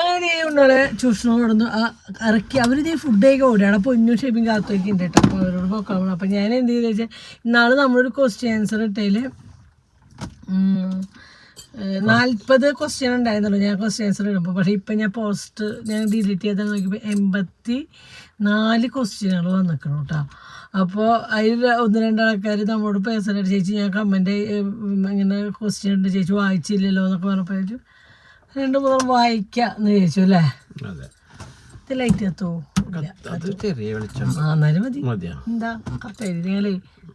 അങ്ങനെ ഈ ഉണ്ണോളെ ചൂഷണം ആ ഇറക്കി. അവരിത് ഫുഡ് കഴിക്കാൻ ഓടിയാണ്. അപ്പോൾ ഇന്നും ഷേപ്പിംഗ് കാത്തൊക്കെ ഉണ്ട് കേട്ടോ. അപ്പോൾ അവരോട് പോക്കാൻ അപ്പോൾ ഞാൻ എന്ത് ചെയ്തെന്ന് വെച്ചാൽ ഇന്നാൾ നമ്മളൊരു ക്വസ്റ്റ്യൻ ആൻസർ ഇട്ടതിൽ നാൽപ്പത് ക്വസ്റ്റ്യൻ ഉണ്ടായിരുന്നുള്ളൂ ഞാൻ ക്വസ്റ്റ്യൻ ആൻസർ ഇടുമ്പോൾ പക്ഷേ ഇപ്പം ഞാൻ പോസ്റ്റ് ഞാൻ ഡിലീറ്റ് ചെയ്താൽ നോക്കിയപ്പോൾ എൺപത്തി നാല് ക്വസ്റ്റ്യനുകൾ വന്നിക്കണം കേട്ടോ. അപ്പോൾ അതിൽ ഒന്ന് രണ്ടാൾക്കാർ നമ്മളോട് പേഴ്സണായിട്ട് ചേച്ചി ഞാൻ കമന്റ് ഇങ്ങനെ ക്വസ്റ്റ്യൻ ഉണ്ട് ചേച്ചി വായിച്ചില്ലല്ലോ എന്നൊക്കെ പറഞ്ഞപ്പോൾ രണ്ട് മൂന്ന് വായിക്കാന്ന് ചോദിച്ചു അല്ലേ? അതെ. ഇത് ലൈറ്റ് കത്തോ? എന്താ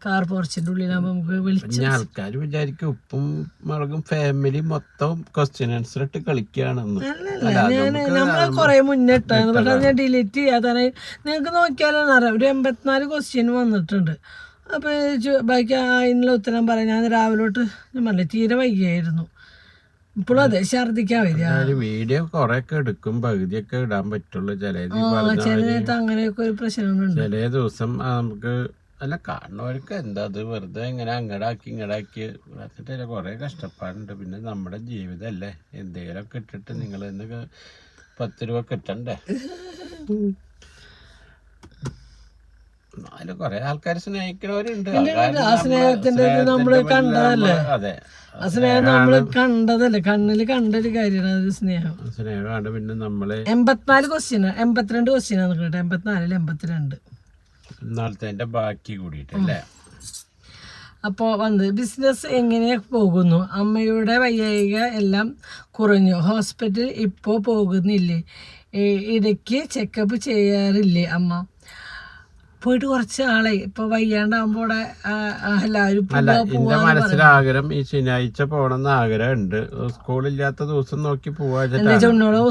കാർ പോർച്ചിന്റെ ഉള്ളിലാകുമ്പോൾ നമുക്ക് വിളിച്ച് ഇനി ആൾക്കാർ വിചാരിക്കും ഉപ്പും മുളകും ഫാമിലി മൊത്തം ക്വസ്റ്റ്യൻ ആൻസർ ഇട്ട് കളിക്കുകയാണെന്ന്. ഞാൻ പക്ഷെ അത് ഡിലീറ്റ് ചെയ്യാതാണ് നിങ്ങൾക്ക് നോക്കിയാലാണ് അറിയാം. ഒരു എൺപത്തിനാല് ക്വസ്റ്റ്യൻ വന്നിട്ടുണ്ട്. അപ്പോൾ ബാക്കി അതിനുള്ള ഉത്തരം പറയാം. ഞാൻ രാവിലെ തൊട്ട് ഞാൻ പറഞ്ഞു തീരെ വൈകിയായിരുന്നു. ഇപ്പോഴും അതെ ഛർദിക്കാൻ വരിക. വീഡിയോ കൊറേ ഒക്കെ എടുക്കും പകുതിയൊക്കെ ഇടാൻ പറ്റുള്ളൂ. ആ ചില നേരത്ത് അങ്ങനെയൊക്കെ ഒരു പ്രശ്നങ്ങളുണ്ട്. ചില ദിവസം നമുക്ക് അല്ല കാണുന്നവർക്ക് എന്താ അത് വെറുതെ ഇങ്ങനെ അങ്ങടാക്കി ഇങ്ങടാക്കി എന്നിട്ട് കുറെ കഷ്ടപ്പാടുണ്ട്. പിന്നെ നമ്മുടെ ജീവിതമല്ലേ എന്തെങ്കിലുമൊക്കെ ഇട്ടിട്ട് നിങ്ങൾ എന്തൊക്കെ പത്ത് രൂപ കിട്ടണ്ടേ? എന്നാലും കുറെ ആൾക്കാർ സ്നേഹിക്കുന്നവരുണ്ട് ആ സ്നേഹത്തിന്റെ നമ്മൾ കണ്ടതല്ലേ? അതെ. ആ സ്നേഹം നമ്മൾ കണ്ടതല്ലേ? കണ്ണിൽ കണ്ടൊരു കാര്യമാണ് അത് സ്നേഹം. സ്നേഹമാണ് പിന്നെ നമ്മൾ എൺപത്തിനാല് ക്വസ്റ്റ്യൻ എൺപത്തിരണ്ട് ക്വസ്റ്റ്യൻ ആണ് കേട്ടോ. എൺപത്തിനാലിൽ എൺപത്തിരണ്ട്. ഇന്നാളത്തെ ബാക്കി കൂടിയിട്ടല്ലേ? അപ്പോൾ വന്ന് ബിസിനസ് എങ്ങനെ പോകുന്നു? അമ്മയുടെ വയ്യായിക എല്ലാം കുറഞ്ഞു. ഹോസ്പിറ്റൽ ഇപ്പോൾ പോകുന്നില്ലേ? ഇടയ്ക്ക് ചെക്കപ്പ് ചെയ്യാറില്ലേ അമ്മ? പോയിട്ട് കുറച്ച് ആളെ. ഇപ്പൊ വയ്യാണ്ടാവുമ്പോ ഇവിടെ എല്ലാവരും അല്ല എന്റെ മനസ്സിലാഗ്രഹം ആഗ്രഹം ഈ ശനിയാഴ്ച പോണെന്ന് ആഗ്രഹം ഉണ്ട് സ്കൂളില്ലാത്ത ദിവസം നോക്കി പോവാ എന്താ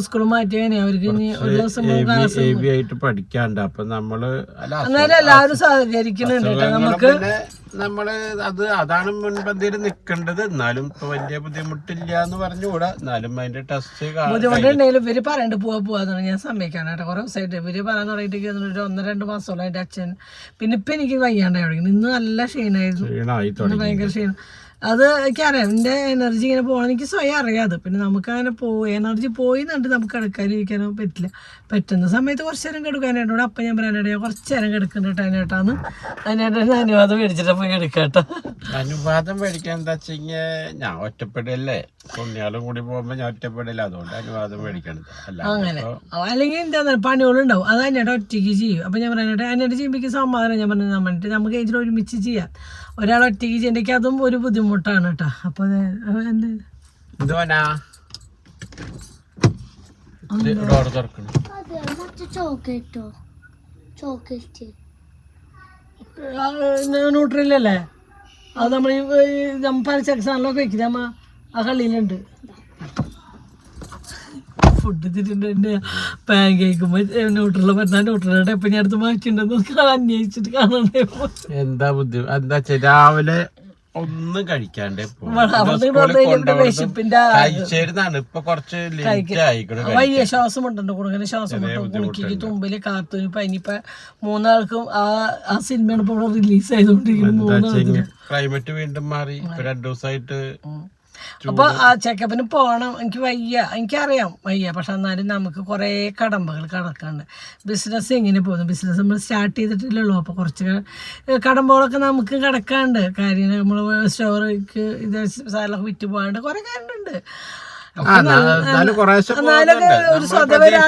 സ്കൂൾ മാറ്റിയാനെ അവർക്ക് ഇനി ഒരു ദിവസം ക്ലാസ് ആയിട്ട് പഠിക്കാണ്ട്. അപ്പൊ നമ്മൾ എല്ലാവരും സഹകരിക്കുന്നുണ്ട് നമുക്ക് നമ്മൾ അത് അതാണ് മുൻപന്തിയിൽ നിൽക്കേണ്ടത് എന്നാലും ഇപ്പൊ വലിയ ബുദ്ധിമുട്ടില്ല എന്ന് പറഞ്ഞുകൂടാ. എന്നാലും അതിന്റെ ടെസ്റ്റ് ബുദ്ധിമുട്ടുണ്ടെങ്കിലും ഇവർ പറയണ്ട് പോവാ പോവാ ഞാൻ സമ്മതിക്കാനായിട്ട് കുറെ ദിവസമായിട്ട് ഇവർ പറയാൻ തുടങ്ങിയിട്ട് ഒരു ഒന്ന് രണ്ട് മാസമോളം എന്റെ അച്ഛൻ പിന്നെ ഇപ്പം എനിക്ക് വയ്യാണ്ടായി തുടങ്ങി. ഇന്ന് നല്ല ക്ഷീണമായിരുന്നു തുടങ്ങി ഭയങ്കര ക്ഷീണം അത് എനിക്കറിയാം. എന്റെ എനർജി ഇങ്ങനെ പോകണം. എനിക്ക് സ്വയം അറിയാം അത്. പിന്നെ നമുക്ക് അങ്ങനെ പോയി എനർജി പോയി എന്നിട്ട് നമുക്ക് കിടക്കാനും ഇരിക്കാനോ പറ്റില്ല. പറ്റുന്ന സമയത്ത് കുറച്ച് നേരം കിടക്കാനായിട്ടോട് അപ്പം ഞാൻ ഞാൻ കുറച്ച് നേരം കിടക്കുന്നുണ്ട് അതിനായിട്ടാണ് അതിനായിട്ട് അനുവാദം മേടിച്ചിട്ട് പോയി കിടക്കാട്ടോ അനുവാദം മേടിക്കാൻ എന്താ വെച്ചാൽ ഞാൻ ഒറ്റപ്പെടല്ലേ പുണ്യാളും കൂടി പോകുമ്പോൾ ഞാൻ ഒറ്റപ്പെടില്ല അതുകൊണ്ട് അനുവാദം മേടിക്കണത് അങ്ങനെ. അല്ലെങ്കിൽ എന്താ പണികളുണ്ടാവും. അത് അതിനായിട്ട് ഒറ്റയ്ക്ക് ചെയ്യും. അപ്പം ഞാൻ പറയാനായിട്ട് അതിനായിട്ട് ചെയ്യുമ്പോൾ സമാധാനം. ഞാൻ പറഞ്ഞു നമ്മളിട്ട് നമുക്ക് ഇതിൽ ഒരുമിച്ച് ചെയ്യാം. ഒരാൾ ഒറ്റയ്ക്ക് ചെയ്യണ്ടെങ്കിൽ അതും ഒരു ബുദ്ധിമുട്ടാണ് കേട്ടോ അപ്പൊ ന്യൂട്രലല്ലേ അത് നമ്മൾ ഈ നമ്മൾ പല സാധനങ്ങളൊക്കെ വെക്കില്ല നമ്മ ആ കള്ളിയിലുണ്ട്. ഫുഡ് തിരിട്ടുണ്ട് പാൻ കേൾക്കുമ്പോൾ ന്യൂട്രൽ പറഞ്ഞാൽ ന്യൂട്രലുടെ എപ്പം ഞാൻ അടുത്ത് മാറ്റിണ്ടെന്ന് അന്വേഷിച്ചിട്ട് കാണണ്ടേ എന്താ ബുദ്ധി? എന്താ വെച്ചാൽ രാവിലെ ഒന്നും കഴിക്കാണ്ടേ കഴിച്ചിരുന്നാണ് ഇപ്പൊ കുറച്ച് വയ്യ ശ്വാസം മുട്ടുണ്ട്. കൊടുക്കുന്ന ശ്വാസം മുട്ടും തുമ്പിൽ കാത്തു പനിപ്പ മൂന്നാൾക്കും ആ ആ സിനിമയാണ് ഇപ്പൊ റിലീസ് ആയതുകൊണ്ടിരിക്കുന്നത് ക്ലൈമറ്റ് വീണ്ടും മാറി. രണ്ടു ദിവസമായിട്ട് അപ്പൊ ആ ചെക്കപ്പിന് പോകണം എനിക്ക് വയ്യ. എനിക്കറിയാം വയ്യ. പക്ഷെ എന്നാലും നമുക്ക് കുറേ കടമ്പകൾ കടക്കാണ്ട് ബിസിനസ് എങ്ങനെ പോകുന്നു? ബിസിനസ് നമ്മൾ സ്റ്റാർട്ട് ചെയ്തിട്ടില്ലല്ലോ. അപ്പോൾ കുറച്ച് കടമ്പകളൊക്കെ നമുക്ക് കിടക്കാണ്ട് കാര്യം നമ്മൾ സ്റ്റോറിക്ക് ഇത് സാധനമൊക്കെ വിറ്റ് പോകാണ്ട് കുറേ കാര്യമുണ്ട് എന്നാലൊക്കെ ഒരു സ്വതവരാ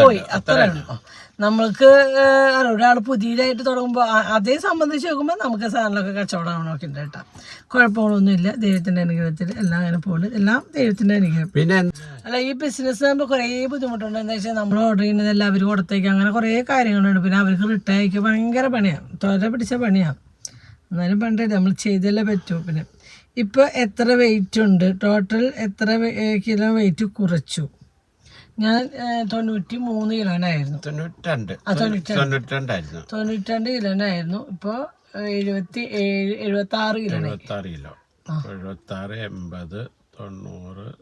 പോയി. അത്രയാണ് നമ്മൾക്ക് ഒരാൾ പുതിയതായിട്ട് തുടങ്ങുമ്പോൾ അതേ സംബന്ധിച്ച് നോക്കുമ്പോൾ നമുക്ക് സാധനങ്ങളൊക്കെ കച്ചവടമാണൊക്കെ ഉണ്ട് കേട്ടോ. കുഴപ്പങ്ങളൊന്നുമില്ല. ദൈവത്തിന്റെ അനുഗ്രഹത്തിൽ എല്ലാം അങ്ങനെ പോകുന്നു എല്ലാം ദൈവത്തിന്റെ അനുഗ്രഹം. പിന്നെ അല്ല ഈ ബിസിനസ് ആകുമ്പോൾ കുറേ ബുദ്ധിമുട്ടുണ്ട്. എന്താ വെച്ചാൽ നമ്മൾ ഓർഡർ ചെയ്യുന്നത് എല്ലാവരും കൊടുത്തേക്ക്. അങ്ങനെ കുറേ കാര്യങ്ങളുണ്ട്. പിന്നെ അവർക്ക് റിട്ടേൺ അയക്കുക ഭയങ്കര പണിയാണ് തൊര പിടിച്ച പണിയാണ് എന്നാലും പണ്ടേ നമ്മൾ ചെയ്തല്ലേ പറ്റൂ. പിന്നെ ഇപ്പോൾ എത്ര വെയിറ്റ് ഉണ്ട്? ടോട്ടൽ എത്ര കിലോ വെയിറ്റ് കുറച്ചു? ഞാൻ തൊണ്ണൂറ്റി മൂന്ന് കിലോനായിരുന്നു തൊണ്ണൂറ്റിരണ്ട്. തൊണ്ണൂറ്റിരണ്ടായിരുന്നു. തൊണ്ണൂറ്റിരണ്ട് കിലോനായിരുന്നു ഇപ്പോൾ എഴുപത്തി ഏഴ് എഴുപത്തി ആറ് കിലോ എഴുപത്തി ആറ് കിലോ എഴുപത്തി ആറ് എൺപത് തൊണ്ണൂറ്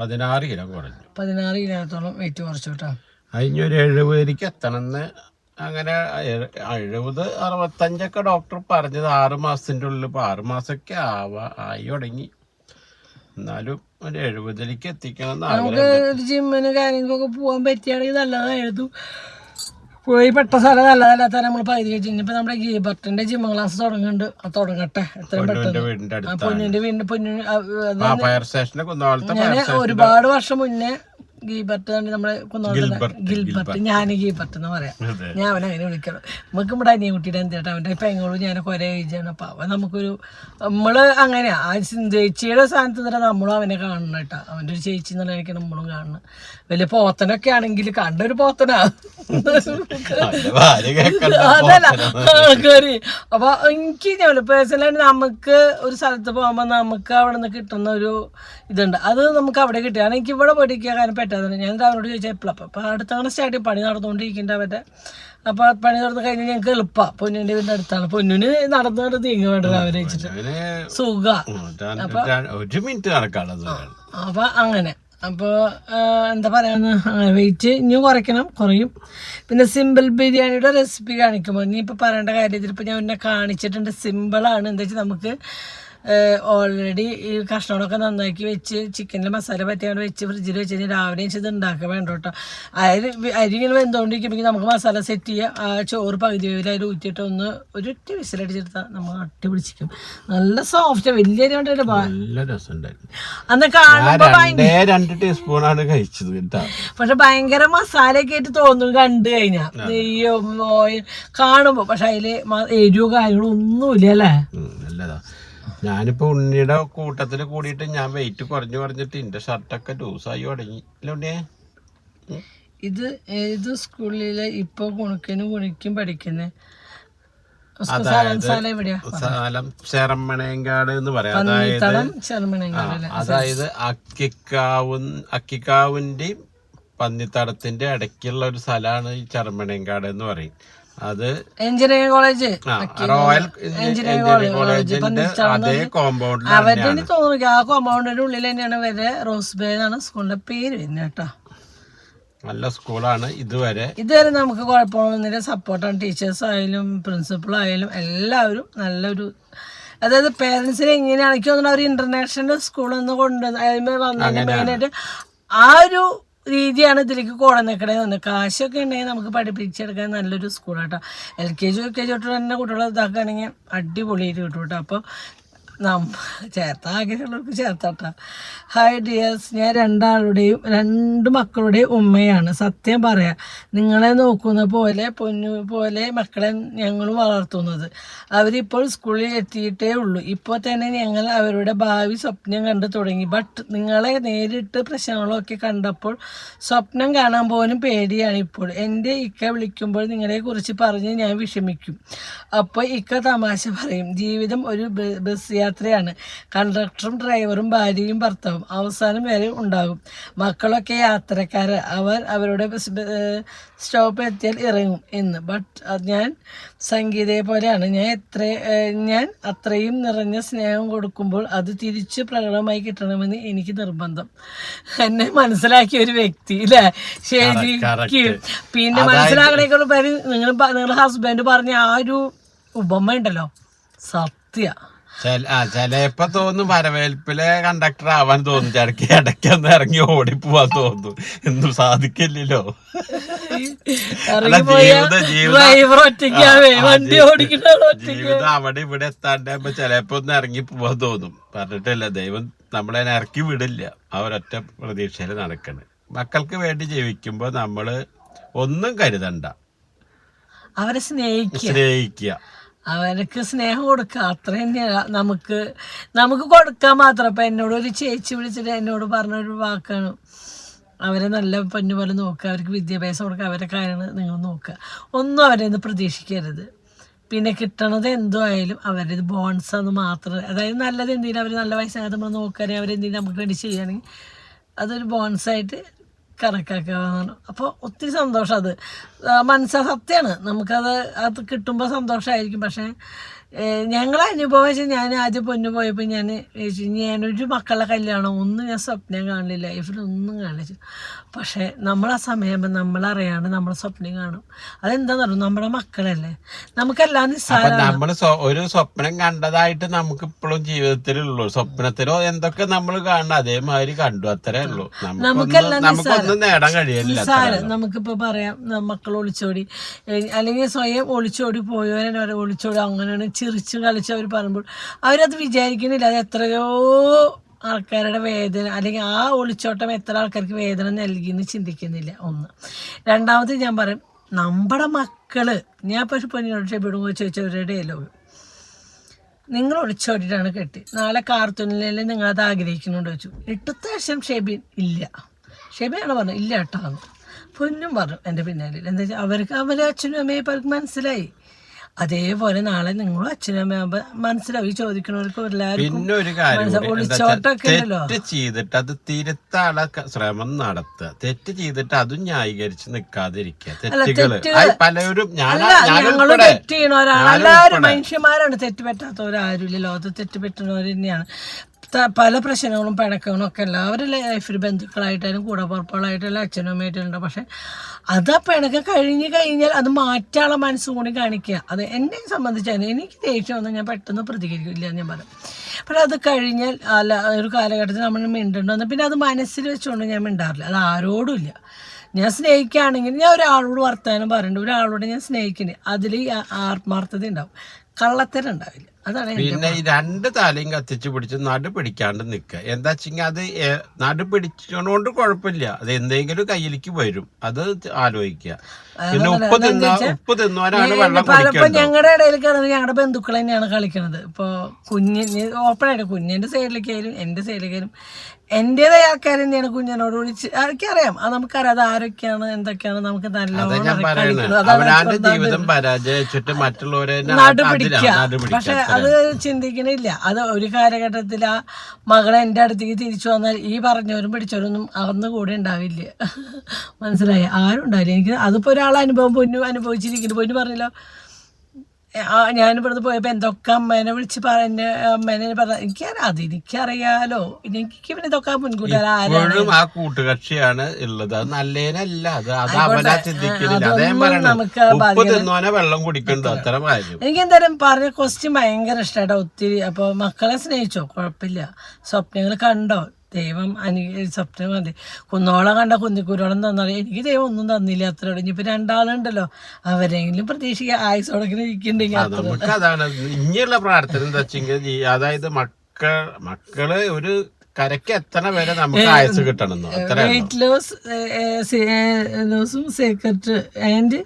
പതിനാറ് കിലോ കുറഞ്ഞു. പതിനാറ് കിലോത്തോളം വെയിറ്റ് കുറച്ചു കേട്ടോ. അതിനൊരു എഴുപതിലേക്ക് എത്തണമെന്ന് അങ്ങനെ എഴു- എഴുപത് അറുപത്തഞ്ചൊക്കെ ഡോക്ടർ പറഞ്ഞത് ആറ് മാസത്തിന്റെ ഉള്ളിൽ. ഇപ്പോൾ ആറ് മാസമൊക്കെ ആവാ ആയി തുടങ്ങി. എന്നാലും ഒരു എഴുപതിലേക്ക് എത്തിക്കണം നമുക്ക് ഒരു ജിമ്മിന് കാര്യങ്ങൾക്കൊക്കെ പോകാൻ പറ്റിയാണെങ്കിൽ നല്ലതായിരുന്നു പോയി പെട്ട സ്ഥലം നല്ലതല്ലാത്ത നമ്മൾ പകുതി കഴിച്ചു. ഇപ്പൊ നമ്മുടെ ഗീബർട്ടിന്റെ ജിമ്മ ക്ലാസ് തുടങ്ങുന്നുണ്ട്. അത് തുടങ്ങട്ടെ. എത്രയും പെട്ടെന്ന്. പൊന്നിന്റെ വീടിന്റെ പൊന്നു ഞാൻ ഒരുപാട് വർഷം മുന്നേ ഗീബർട്ട് നമ്മളെ ഗിൽബർട്ട്, ഞാൻ ഗീബർട്ട് എന്ന് പറയാം. ഞാൻ അവനെ അങ്ങനെ വിളിക്കണം. നമുക്ക് ഇവിടെ അനിയ കുട്ടിയുടെ എന്തേട്ടാ അവന്റെ പെങ്ങളും ഞാൻ ഒരേ ഏജാണ് അപ്പം അവൻ നമുക്കൊരു നമ്മൾ അങ്ങനെയാ. ആ ചേച്ചിയുടെ സ്ഥാനത്ത് തന്നെ നമ്മളും അവനെ കാണണം കേട്ടോ. അവന്റെ ഒരു ചേച്ചി എന്നുള്ള എനിക്ക് നമ്മളും കാണണം. വലിയ പോത്തനൊക്കെ ആണെങ്കിൽ കണ്ടൊരു പോത്തനാ. അതല്ല. കയറി അപ്പൊ എനിക്ക് ഞാൻ പേഴ്സണലായിട്ട് നമുക്ക് ഒരു സ്ഥലത്ത് പോകുമ്പോൾ നമുക്ക് അവിടെ നിന്ന് കിട്ടുന്ന ഒരു ഇതുണ്ട്. അത് നമുക്ക് അവിടെ കിട്ടുക കാരണം എനിക്ക് ഇവിടെ പഠിക്കാൻ കാര്യം പറ്റാതെ ഞാൻ അവനോട് ചോദിച്ചാൽ എപ്പോഴും അപ്പോൾ അടുത്ത അങ്ങനെ സ്റ്റാർട്ട് പണി നടന്നുകൊണ്ടിരിക്കേണ്ട അവരുടെ. അപ്പോൾ പണി നടന്നു കഴിഞ്ഞാൽ ഞങ്ങൾക്ക് എളുപ്പമാണ് പൊന്നിന്റെ വീടിന്റെ അടുത്താണ്. പൊന്നിന് നടന്നു നടന്ന് നീങ്ങ വേണ്ടത് അവരെ വെച്ചിട്ട് സുഖ. ഒരു മിനിറ്റ് അപ്പോൾ അങ്ങനെ. അപ്പോൾ എന്താ പറയുക അങ്ങനെ വെയിറ്റ് ഇനിയും കുറയ്ക്കണം. കുറയും. പിന്നെ സിമ്പിൾ ബിരിയാണിയുടെ റെസിപ്പി കാണിക്കുമ്പോൾ ഇനി ഇപ്പോൾ പറയേണ്ട കാര്യത്തിൽ ഇപ്പോൾ ഞാൻ എന്നെ കാണിച്ചിട്ടുണ്ട്. സിമ്പിളാണ് എന്താ വെച്ചാൽ നമുക്ക് ഓൾറെഡി ഈ കഷ്ണങ്ങളൊക്കെ നന്നാക്കി വെച്ച് ചിക്കനിൽ മസാല പറ്റിയാണ് വെച്ച് ഫ്രിഡ്ജിൽ വെച്ച് കഴിഞ്ഞാൽ രാവിലെ ഇത് ഉണ്ടാക്കുക വേണ്ട കേട്ടോ അരി അരി ഇങ്ങനെ വെന്തുകൊണ്ടിരിക്കുമ്പോൾ നമുക്ക് മസാല സെറ്റ് ചെയ്യുക ആ ചോറ് പകുതി വേവിൽ അതിൽ ഊറ്റിയിട്ട് ഒന്ന് ഒരു ഒറ്റ വിസിലടിച്ചെടുത്താൽ നമ്മൾ അട്ടി പിടിച്ചിരിക്കും. നല്ല സോഫ്റ്റ് വലിയ അരി കൊണ്ട് നല്ല രസമുണ്ടായിരുന്നു. അന്ന് കാണുമ്പോൾ രണ്ടേ രണ്ട് ടീസ്പൂണാണ് കഴിച്ചത് കേട്ടാ. പക്ഷെ ഭയങ്കര മസാലയൊക്കെ ആയിട്ട് തോന്നും കണ്ടു കഴിഞ്ഞാൽ നെയ്യോ ഓയിൽ കാണുമ്പോ പക്ഷെ അതിൽ മ- എരിവോ കാര്യങ്ങളോ ഒന്നുമില്ല അല്ലേ? നല്ലതാ. ഞാനിപ്പോ ഉണ്ണിയുടെ കൂട്ടത്തിൽ കൂടിയിട്ട് ഞാൻ വെയിറ്റ് കുറഞ്ഞു കുറഞ്ഞിട്ട് എന്റെ ഷർട്ടൊക്കെ ലൂസായി തുടങ്ങി. അല്ലേ. ഇത് ഏത് സ്കൂളിലെ ഇപ്പൊ കുണുക്കനും കുണിക്കും പഠിക്കുന്നത് സ്ഥലം എന്ന് പറയാം. അതായത് അതായത് അക്കിക്കാവും അക്കിക്കാവിന്റെയും പന്നിത്തടത്തിന്റെ ഇടയ്ക്കുള്ള ഒരു സ്ഥലമാണ് ഈ ചെറുമണേങ്കാട് എന്ന് പറയും. അത് എഞ്ചിനീയറിംഗ് കോളേജ്. റോയൽ എഞ്ചിനീയറിംഗ് കോളേജിന്റെ അതേ കോമ്പൗണ്ടിലാണ് അവരുടെ തോന്നുന്നു ആ കോമ്പൗണ്ടിന്റെ ഉള്ളിൽ തന്നെയാണ് വരെ റോസ് ബേ എന്നാണ് സ്കൂളിന്റെ പേര് വരുന്നത് കേട്ടോ. നല്ല സ്കൂളാണ് ഇതുവരെ. ഇതുവരെ നമുക്ക് കുഴപ്പമൊന്നുമില്ല. സപ്പോർട്ടാണ് ടീച്ചേഴ്സ് ആയാലും പ്രിൻസിപ്പൾ ആയാലും എല്ലാവരും നല്ലൊരു അതായത് പേരൻസിനെ എങ്ങനെയാണെങ്കിൽ തോന്നുന്നു. അവർ ഇന്റർനാഷണൽ സ്കൂളിൽ നിന്ന് കൊണ്ടുവന്ന് അതിന് മെയിനായിട്ട് ആ ഒരു രീതിയാണ് ഇതിലേക്ക് കൂടെ നിൽക്കണേ തന്നെ കാശൊക്കെ ഉണ്ടെങ്കിൽ നമുക്ക് പഠിപ്പിച്ചെടുക്കാൻ നല്ലൊരു സ്കൂളാട്ടോ. L K G U K G തൊട്ട് തന്നെ കുട്ടികളെ ഇതാക്കുകയാണെങ്കിൽ അടിപൊളിയായിട്ട് കിട്ടും കേട്ടോ. അപ്പോൾ ചേർത്ത. ആഗ്രഹമുള്ളവർക്ക് ചേർത്താട്ടാ ഹായ് ഡിയേഴ്സ് ഞാൻ രണ്ടാളുടെയും രണ്ട് മക്കളുടെയും ഉമ്മയാണ്. സത്യം പറയാം. നിങ്ങളെ നോക്കുന്ന പോലെ പൊന്നു പോലെ മക്കളെ ഞങ്ങൾ വളർത്തുന്നത്. അവരിപ്പോൾ സ്കൂളിൽ എത്തിയിട്ടേ ഉള്ളൂ. ഇപ്പോൾ തന്നെ ഞങ്ങൾ അവരുടെ ഭാവി സ്വപ്നം കണ്ടു തുടങ്ങി. ബട്ട് നിങ്ങളെ നേരിട്ട് പ്രശ്നങ്ങളൊക്കെ കണ്ടപ്പോൾ സ്വപ്നം കാണാൻ പോലും പേടിയാണ് ഇപ്പോൾ. എന്റെ ഇക്ക വിളിക്കുമ്പോൾ നിങ്ങളെക്കുറിച്ച് പറഞ്ഞ് ഞാൻ വിഷമിക്കും. അപ്പോൾ ഇക്ക തമാശ പറയും. ജീവിതം ഒരു ബസ് യാത്രയാണ്. കണ്ടക്ടറും ഡ്രൈവറും ഭാര്യയും ഭർത്താവും അവസാനം വരെ ഉണ്ടാകും. മക്കളൊക്കെ യാത്രക്കാർ അവർ അവരുടെ സ്റ്റോപ്പ് എത്തിയാൽ ഇറങ്ങും എന്ന്. ബട്ട് ഞാൻ സംഗീതയെ പോലെയാണ്. ഞാൻ എത്ര ഞാൻ അത്രയും നിറഞ്ഞ സ്നേഹം കൊടുക്കുമ്പോൾ അത് തിരിച്ച് പ്രകടമായി കിട്ടണമെന്ന് എനിക്ക് നിർബന്ധം. എന്നെ മനസ്സിലാക്കിയ ഒരു വ്യക്തി ഇല്ലേ? ശരിക്കും പിന്നെ മനസ്സിലാക്കണേക്കുള്ള പേര് നിങ്ങൾ നിങ്ങളുടെ ഹസ്ബൻഡ് പറഞ്ഞ ആ ഒരു ഉപമ ഉണ്ടല്ലോ സത്യ. ചിലപ്പോ തോന്നും വരവേൽപ്പിലെ കണ്ടക്ടർ ആവാൻ തോന്നും. ചിലക്ക് ഇടയ്ക്കൊന്ന് ഇറങ്ങി പോവാൻ തോന്നും. എന്നും സാധിക്കില്ലല്ലോ. ജീവിതം- അവിടെ ഇവിടെ എത്താണ്ടാകുമ്പോ ചിലപ്പോ ഒന്ന് ഇറങ്ങി പോവാൻ തോന്നും. പറഞ്ഞിട്ടില്ല ദൈവം നമ്മളെ ഇറക്കി വിടില്ല. ആ ഒരൊറ്റ പ്രതീക്ഷയിൽ നടക്കണ്. മക്കൾക്ക് വേണ്ടി ജീവിക്കുമ്പോ നമ്മൾ ഒന്നും കരുതണ്ട. അവരെ സ്നേഹിക്കുക. സ്നേഹിക്കുക. അവർക്ക് സ്നേഹം കൊടുക്കുക. അത്ര തന്നെയാണ് നമുക്ക് നമുക്ക് കൊടുക്കാൻ മാത്രം. അപ്പം എന്നോട് ഒരു ചേച്ചി വിളിച്ചിട്ട് എന്നോട് പറഞ്ഞൊരു വാക്കാണ്. അവരെ നല്ല പൊന്നു പോലെ നോക്കുക. അവർക്ക് വിദ്യാഭ്യാസം കൊടുക്കുക. അവരെ കാര്യങ്ങൾ നിങ്ങൾ നോക്കുക. ഒന്നും അവരെ നിന്ന് പ്രതീക്ഷിക്കരുത്. പിന്നെ കിട്ടണത് എന്തോ ആയാലും അവരുടെ ഇത് അത് മാത്രം. അതായത് നല്ലത് എന്തെങ്കിലും അവർ നല്ല വയസ്സാകാതെ നമ്മൾ നോക്കുകയാണെങ്കിൽ അവരെന്തെങ്കിലും നമുക്ക് വേണ്ടി ചെയ്യുകയാണെങ്കിൽ അതൊരു ബോൺസായിട്ട് കണക്കാക്കാവുന്നതാണ് അപ്പോൾ ഒത്തിരി സന്തോഷം അത്. മനസ്സാ സത്യമാണ്. നമുക്കത് അത് കിട്ടുമ്പോൾ സന്തോഷമായിരിക്കും പക്ഷേ ഞങ്ങളെ അനുഭവം ഞാൻ ആദ്യം പൊന്നു പോയപ്പോൾ ഞാൻ ഞാനൊരു മക്കളുടെ കല്യാണം ഒന്നും ഞാൻ സ്വപ്നം കാണില്ല. ലൈഫിലൊന്നും കാണിച്ചു പക്ഷേ നമ്മൾ ആ സമയമാകുമ്പോൾ നമ്മളറിയാണ്ട് നമ്മൾ സ്വപ്നം കാണും. അതെന്താന്ന് പറഞ്ഞു നമ്മുടെ മക്കളല്ലേ. നമുക്കെല്ലാം നമ്മൾ നമ്മൾ ഒരു സ്വപ്നം കണ്ടതായിട്ട് നമുക്ക് ഇപ്പോഴും ജീവിതത്തിലുള്ളൂ. സ്വപ്നത്തിലോ എന്തൊക്കെ നമ്മൾ കാണണം അതേമാതിരി കണ്ടു. അത്രേ ഉള്ളൂ. നമുക്കെല്ലാം നമുക്കൊന്നും നേടാൻ കഴിയില്ല. നമുക്കിപ്പോൾ പറയാം മക്കൾ ഒളിച്ചോടി. അല്ലെങ്കിൽ സ്വയം ഒളിച്ചോടി പോയവരെ ഒളിച്ചോടി. അങ്ങനെയാണ് ചിരിച്ച് കളിച്ച് അവർ പറയുമ്പോൾ അവരത് വിചാരിക്കണില്ല അത് എത്രയോ ആൾക്കാരുടെ വേദന അല്ലെങ്കിൽ ആ ഒളിച്ചോട്ടം എത്ര ആൾക്കാർക്ക് വേദന നൽകി എന്ന് ചിന്തിക്കുന്നില്ല ഒന്ന്. രണ്ടാമത് ഞാൻ പറയും നമ്മുടെ മക്കൾ ഞാൻ പക്ഷെ പെണ്ണിനോട് ഷെബിയോട് ചോദിച്ചവരുടെ ഡയലോഗ് നിങ്ങൾ ഒളിച്ചോടിയിട്ടാണ് കെട്ടി. നാളെ കാർത്തൂണിൽ നിങ്ങൾ അത് ആഗ്രഹിക്കുന്നുണ്ട്? വെച്ചു എട്ടത്തെ വർഷം ഷെബിൻ ഇല്ല. ഷെബിയാണ് പറഞ്ഞത് ഇല്ല കേട്ടോ. പൊന്നും പറഞ്ഞു എന്റെ പിന്നാലെ. എന്താ വെച്ചാൽ അവർക്ക് അവരെ അച്ഛനും അമ്മയും ഇപ്പം മനസ്സിലായി. അതേപോലെ നാളെ നിങ്ങളും അച്ഛനും മനസ്സിലാവും. ഈ ചോദിക്കുന്നവർക്ക് എല്ലാവർക്കും പിന്നെ ഒരു കാര്യം. തെറ്റ് ചെയ്തിട്ട് അത് തിരുത്താള ശ്രമം നടത്തുക. തെറ്റ് ചെയ്തിട്ട് അതും ന്യായീകരിച്ച് നിൽക്കാതിരിക്കുക. തെറ്റുകൾ. പലരും തെറ്റ് ചെയ്യണവരാണ്. എല്ലാവരും. മനുഷ്യന്മാരാണ്. തെറ്റ് പറ്റാത്തവരാരുമില്ല. ലോകത്ത് തെറ്റ് പറ്റുന്നവർ തന്നെയാണ്. പല പ്രശ്നങ്ങളും പിണക്കങ്ങളും ഒക്കെ എല്ലാവരും ലൈഫിൽ ബന്ധുക്കളായിട്ടായാലും കൂടപ്പുറപ്പുകളായിട്ടായാലും അച്ഛനും അമ്മയായിട്ടുണ്ട് പക്ഷെ അത് ആ പിണക്കം കഴിഞ്ഞ് കഴിഞ്ഞാൽ അത് മാറ്റാനുള്ള മനസ്സും കൂടി കാണിക്കുക. അത് എന്നെ സംബന്ധിച്ചാണ്. എനിക്ക് ദേഷ്യം ഞാൻ പെട്ടെന്ന് പ്രതികരിക്കില്ല എന്ന് ഞാൻ പറയും. പക്ഷെ അത് കഴിഞ്ഞാൽ അല്ല ഒരു കാലഘട്ടത്തിൽ നമ്മൾ മിണ്ടുണ്ടെന്ന് പിന്നെ അത് മനസ്സിൽ വെച്ചുകൊണ്ട് ഞാൻ മിണ്ടാറില്ല. അത് ആരോടുമില്ല ഞാൻ സ്നേഹിക്കുകയാണെങ്കിൽ ഞാൻ ഒരാളോട് വർത്തമാനം പറയുന്നുണ്ട് ഒരാളോട് ഞാൻ സ്നേഹിക്കുന്നത് അതിൽ ആത്മാർത്ഥത ഉണ്ടാവും. കള്ളത്തരം ഉണ്ടാവില്ല. പിന്നെ ഈ രണ്ട് തലയും കത്തിച്ച് പിടിച്ച് നടു പിടിക്കാണ്ട് നിൽക്കുക. എന്താ വെച്ചാൽ അത് നടു പിടിച്ചോണ്ട് കുഴപ്പമില്ല അത് എന്തെങ്കിലും കയ്യിലേക്ക് വരും. അത് ആലോചിക്കുക. പിന്നെ ഉപ്പ് തിന്ന ഉപ്പ് തിന്നുവാനാണ് വെള്ളം പലപ്പോൾ ഞങ്ങളുടെ ഇടയിൽ കിടന്ന് ഞങ്ങളുടെ ബന്ധുക്കൾ തന്നെയാണ് കളിക്കുന്നത് ഇപ്പോൾ കുഞ്ഞിന് ഓപ്പൺ ആയിട്ട് കുഞ്ഞിന്റെ സൈഡിലേക്കായാലും എന്റെ സൈഡിലേക്കായാലും എന്റേതായ ആൾക്കാർ തന്നെയാണ് കുഞ്ഞിനോട് വിളിച്ച് എനിക്കറിയാം അത് നമുക്കറിയാം അത് ആരൊക്കെയാണ് എന്തൊക്കെയാണ് നമുക്ക് നല്ല. ജീവിതം പരാജയിച്ചിട്ട് മറ്റുള്ളവരെ നടു പക്ഷെ അത് ചിന്തിക്കണില്ല. അത് ഒരു കാലഘട്ടത്തിൽ ആ മകളെ എന്റെ അടുത്തേക്ക് തിരിച്ചു വന്നാൽ ഈ പറഞ്ഞവരും പിടിച്ചവരൊന്നും അന്ന് കൂടെ ഉണ്ടാവില്ല. മനസ്സിലായി? ആരും ഉണ്ടാവില്ല. എനിക്ക് അതിപ്പോൾ ഒരാൾ അനുഭവം പൊന്നു അനുഭവിച്ചിരിക്കുന്നു. പൊന്നു പറഞ്ഞല്ലോ ആ ഞാൻ ഇവിടുന്ന് പോയപ്പോൾ എന്തൊക്കെ അമ്മേനെ വിളിച്ച് പറഞ്ഞ അമ്മേനെ പറഞ്ഞ എനിക്കറിയാം അത് എനിക്കറിയാലോ. എനിക്ക് പിന്നെ ഇതൊക്കെ മുൻകൂട്ടി ആ കൂട്ടുകക്ഷിയാണ് ഉള്ളത്. അത് അവനാ ചിന്തിക്കുന്നില്ല വെള്ളം കുടിക്കണ്ടോ? അത്ര. എനിക്ക് എന്തായാലും പറഞ്ഞ ക്വസ്റ്റ്യൻ ഭയങ്കര ഇഷ്ടമായിട്ടോ ഒത്തിരി അപ്പോൾ മക്കളെ സ്നേഹിച്ചോ? കുഴപ്പമില്ല സ്വപ്നങ്ങൾ കണ്ടോ? ദൈവം അനു സ്വപ്നം മതി കുന്നോളം കണ്ട കുന്നിക്കൂരോളം തന്നാൽ എനിക്ക് ദൈവം ഒന്നും തന്നില്ല അത്ര ഇനിയിപ്പോൾ രണ്ടാളുണ്ടല്ലോ. അവരെങ്കിലും പ്രതീക്ഷിക്കുക ആയുസോടൊക്കെ ഇരിക്കുന്നുണ്ടെങ്കിൽ അതാണ്. ഇനിയുള്ള പ്രാർത്ഥന എന്താ വെച്ചെങ്കിൽ അതായത് മക്കൾ മക്കൾ ഒരു കരക്ക് എത്തണ വരെ നമുക്ക് ആയുസ് കിട്ടണം വെയിറ്റ് ലോസ് ലോസും സീക്രട്ട് ആൻഡ്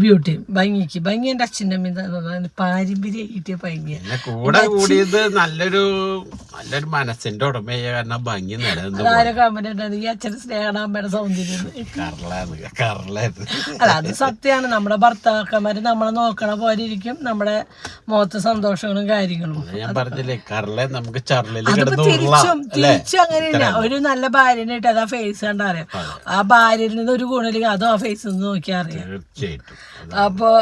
ബ്യൂട്ടി ഭംഗിക്ക്. ഭംഗി എന്റെ അച്ഛന്റെ അമ്മ പാരമ്പര്യം കിട്ടിയ ഭംഗിയാണ് കൂടെ കൂടിയത് നല്ലൊരു നല്ലൊരു മനസ്സിന്റെ ഉടമയായ കാരണം ഭംഗി നിലനിന്നു ഈ അച്ഛന്റെ സ്നേഹമാണ് അമ്മയുടെ സൗന്ദര്യം. അല്ല അത് സത്യമാണ്. നമ്മുടെ ഭർത്താക്കന്മാര് നമ്മളെ നോക്കണ പോലെ ഇരിക്കും. നമ്മുടെ മുഖത്ത് സന്തോഷങ്ങളും കാര്യങ്ങളും. ഞാൻ പറഞ്ഞില്ലേ കറലെ നമുക്ക് തിരിച്ചും തിരിച്ചും അങ്ങനെയില്ല. ഒരു നല്ല ഭാര്യനെ ഇട്ട് അത് ആ ഫേസ് കണ്ടറിയാം ആ ഭാര്യയിൽ നിന്ന് ഒരു ഗുണമില്ലെങ്കിൽ അതും ആ ഫേസ് നിന്ന് നോക്കിയാൽ അറിയാം. തീർച്ചയായിട്ടും. അപ്പോൾ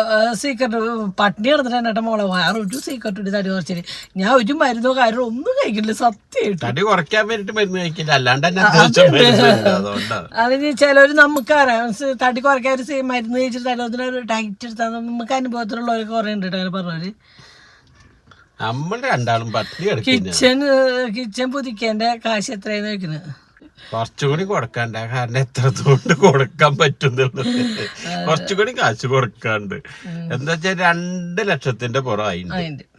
സീക്രട്ട് പട്ടിണി കിടന്നിട്ട് എന്നിട്ട് മോളെ വേറെ ഒരു സീക്രട്ട് ഇട്ട് തടി കുറച്ചു ഞാൻ ഒരു മരുന്നോ കാര്യമോ ഒന്നും കഴിക്കില്ല സത്യമായിട്ട് തടി കുറയ്ക്കാൻ വേണ്ടിട്ട് മരുന്ന് കഴിക്കില്ല അല്ലാണ്ട് അതിന് ചിലർ നമുക്കറിയാം തടി കുറയ്ക്കാൻ ഒരു മരുന്ന് കഴിച്ചിട്ട് തലത്തിന് ഒരു ഡയറ്റ് എടുത്താൽ നമുക്ക് അനുഭവത്തിലുള്ളവർ കുറേ ഉണ്ട് കേട്ടോ പറഞ്ഞവര്. നമ്മൾ രണ്ടാളും പട്ടിണി കിടക്കുന്ന കിച്ചൺ കിച്ചൺ പുതിക്കേന്റെ കാശ് എത്രയെന്ന് വെക്കുന്നത് കുറച്ചുകൂടി കൊടുക്കണ്ട? കാരണം എത്ര തൊട്ട് കൊടുക്കാൻ പറ്റുന്നുള്ളത് കുറച്ചുകൂടി കാശ് കൊടുക്കാണ്ട്. എന്താ വെച്ചാൽ രണ്ട് ലക്ഷത്തിന്റെ പുറമായിണ്ട്. കുഞ്ഞിന്റെയും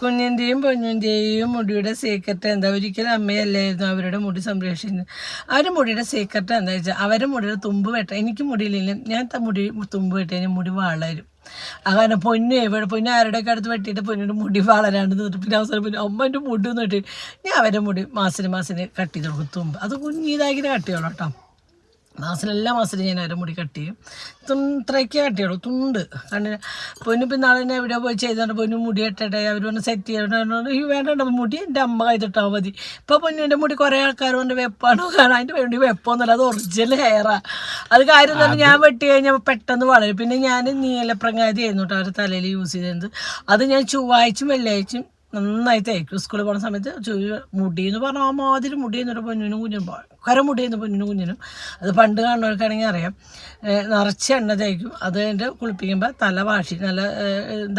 കുഞ്ഞിന്റെയും പൊന്നിന്റെയും മുടിയുടെ സീക്രട്ട് എന്താ? ഒരിക്കലും അമ്മയല്ലായിരുന്നു അവരുടെ മുടി സംരക്ഷിക്കുന്നത് അവരുടെ മുടിയുടെ സീക്രട്ട് എന്താ വെച്ചാൽ അവരുടെ മുടിയുടെ തുമ്പ് വെട്ട എനിക്ക് മുടിയില്ലെങ്കിലും ഞാൻ മുടി തുമ്പ് വെട്ടതിന് മുടി വളരും. അങ്ങനെ പൊന്നു എവിടെ പൊന്നു ആരുടെയൊക്കെ അടുത്ത് വെട്ടിയിട്ട് പൊന്നിന്റെ മുടി വളരാണ്ട് നിന്നിട്ട് പിന്നെ അവസരം പിന്നെ അമ്മന്റെ മുടി ഒന്ന് വെട്ടി ഞാൻ അവരുടെ മുടി മാസത്തിന് മാസത്തിന് കട്ട് ചെയ്ത് കൊടുക്കും തുമ്പ്. അത് കുഞ്ഞിതാക്കി കട്ട് ചെയ്യണം കേട്ടോ. മാസത്തിൽ എല്ലാ മാസത്തിലും ഞാൻ അരമുടി മുടി കട്ട്. ചെയ്യും തുണ്ടത്രയ്ക്ക് കട്ട് ചെയ്യുള്ളൂ തുണ്ട്. കണ്ണിന് പൊന്നു പിന്നെ തന്നെ എവിടെ പോയി ചെയ്തോണ്ട് പൊന്നു മുടി ഇട്ടട്ടെ അവർ വന്ന് സെറ്റ് ചെയ്യണം. ഈ വേണ്ട മുടി എന്റെ അമ്മ കൈതിട്ടാൽ മതി. ഇപ്പോൾ പൊന്നുവിന്റെ മുടി കുറേ ആൾക്കാർ കൊണ്ട് വെപ്പാണോ. കാരണം അതിന്റെ വേണ്ടി വെപ്പൊന്നുമല്ല അത് ഒറിജിനൽ ഹെയറാണ് അത് കാര്യം എന്ന് പറഞ്ഞാൽ ഞാൻ വെട്ടി കഴിഞ്ഞപ്പോൾ പെട്ടെന്ന് വളരും. പിന്നെ ഞാൻ നീലപ്രങ്ങാതി ആയിരുന്നു കേട്ടോ അവരുടെ തലയിൽ യൂസ് ചെയ്തത് അത് ഞാൻ ചൊവ്വാഴ്ചയും വെള്ളിയാഴ്ചയും നന്നായി തേക്കും സ്കൂളിൽ പോകുന്ന സമയത്ത് മുടി എന്ന് പറഞ്ഞാൽ ആ മാതിരി മുടി എന്നൊരു പൊന്നിനും കുഞ്ഞിനും ഭയങ്കര എന്ന് പൊന്നിനും കുഞ്ഞിനും അത് പണ്ട് കാണുന്നവർക്കാണെങ്കിൽ അറിയാം. നിറച്ച് എണ്ണ തേക്കും അത് കഴിഞ്ഞിട്ട് കുളിപ്പിക്കുമ്പോൾ തല വാഷി നല്ല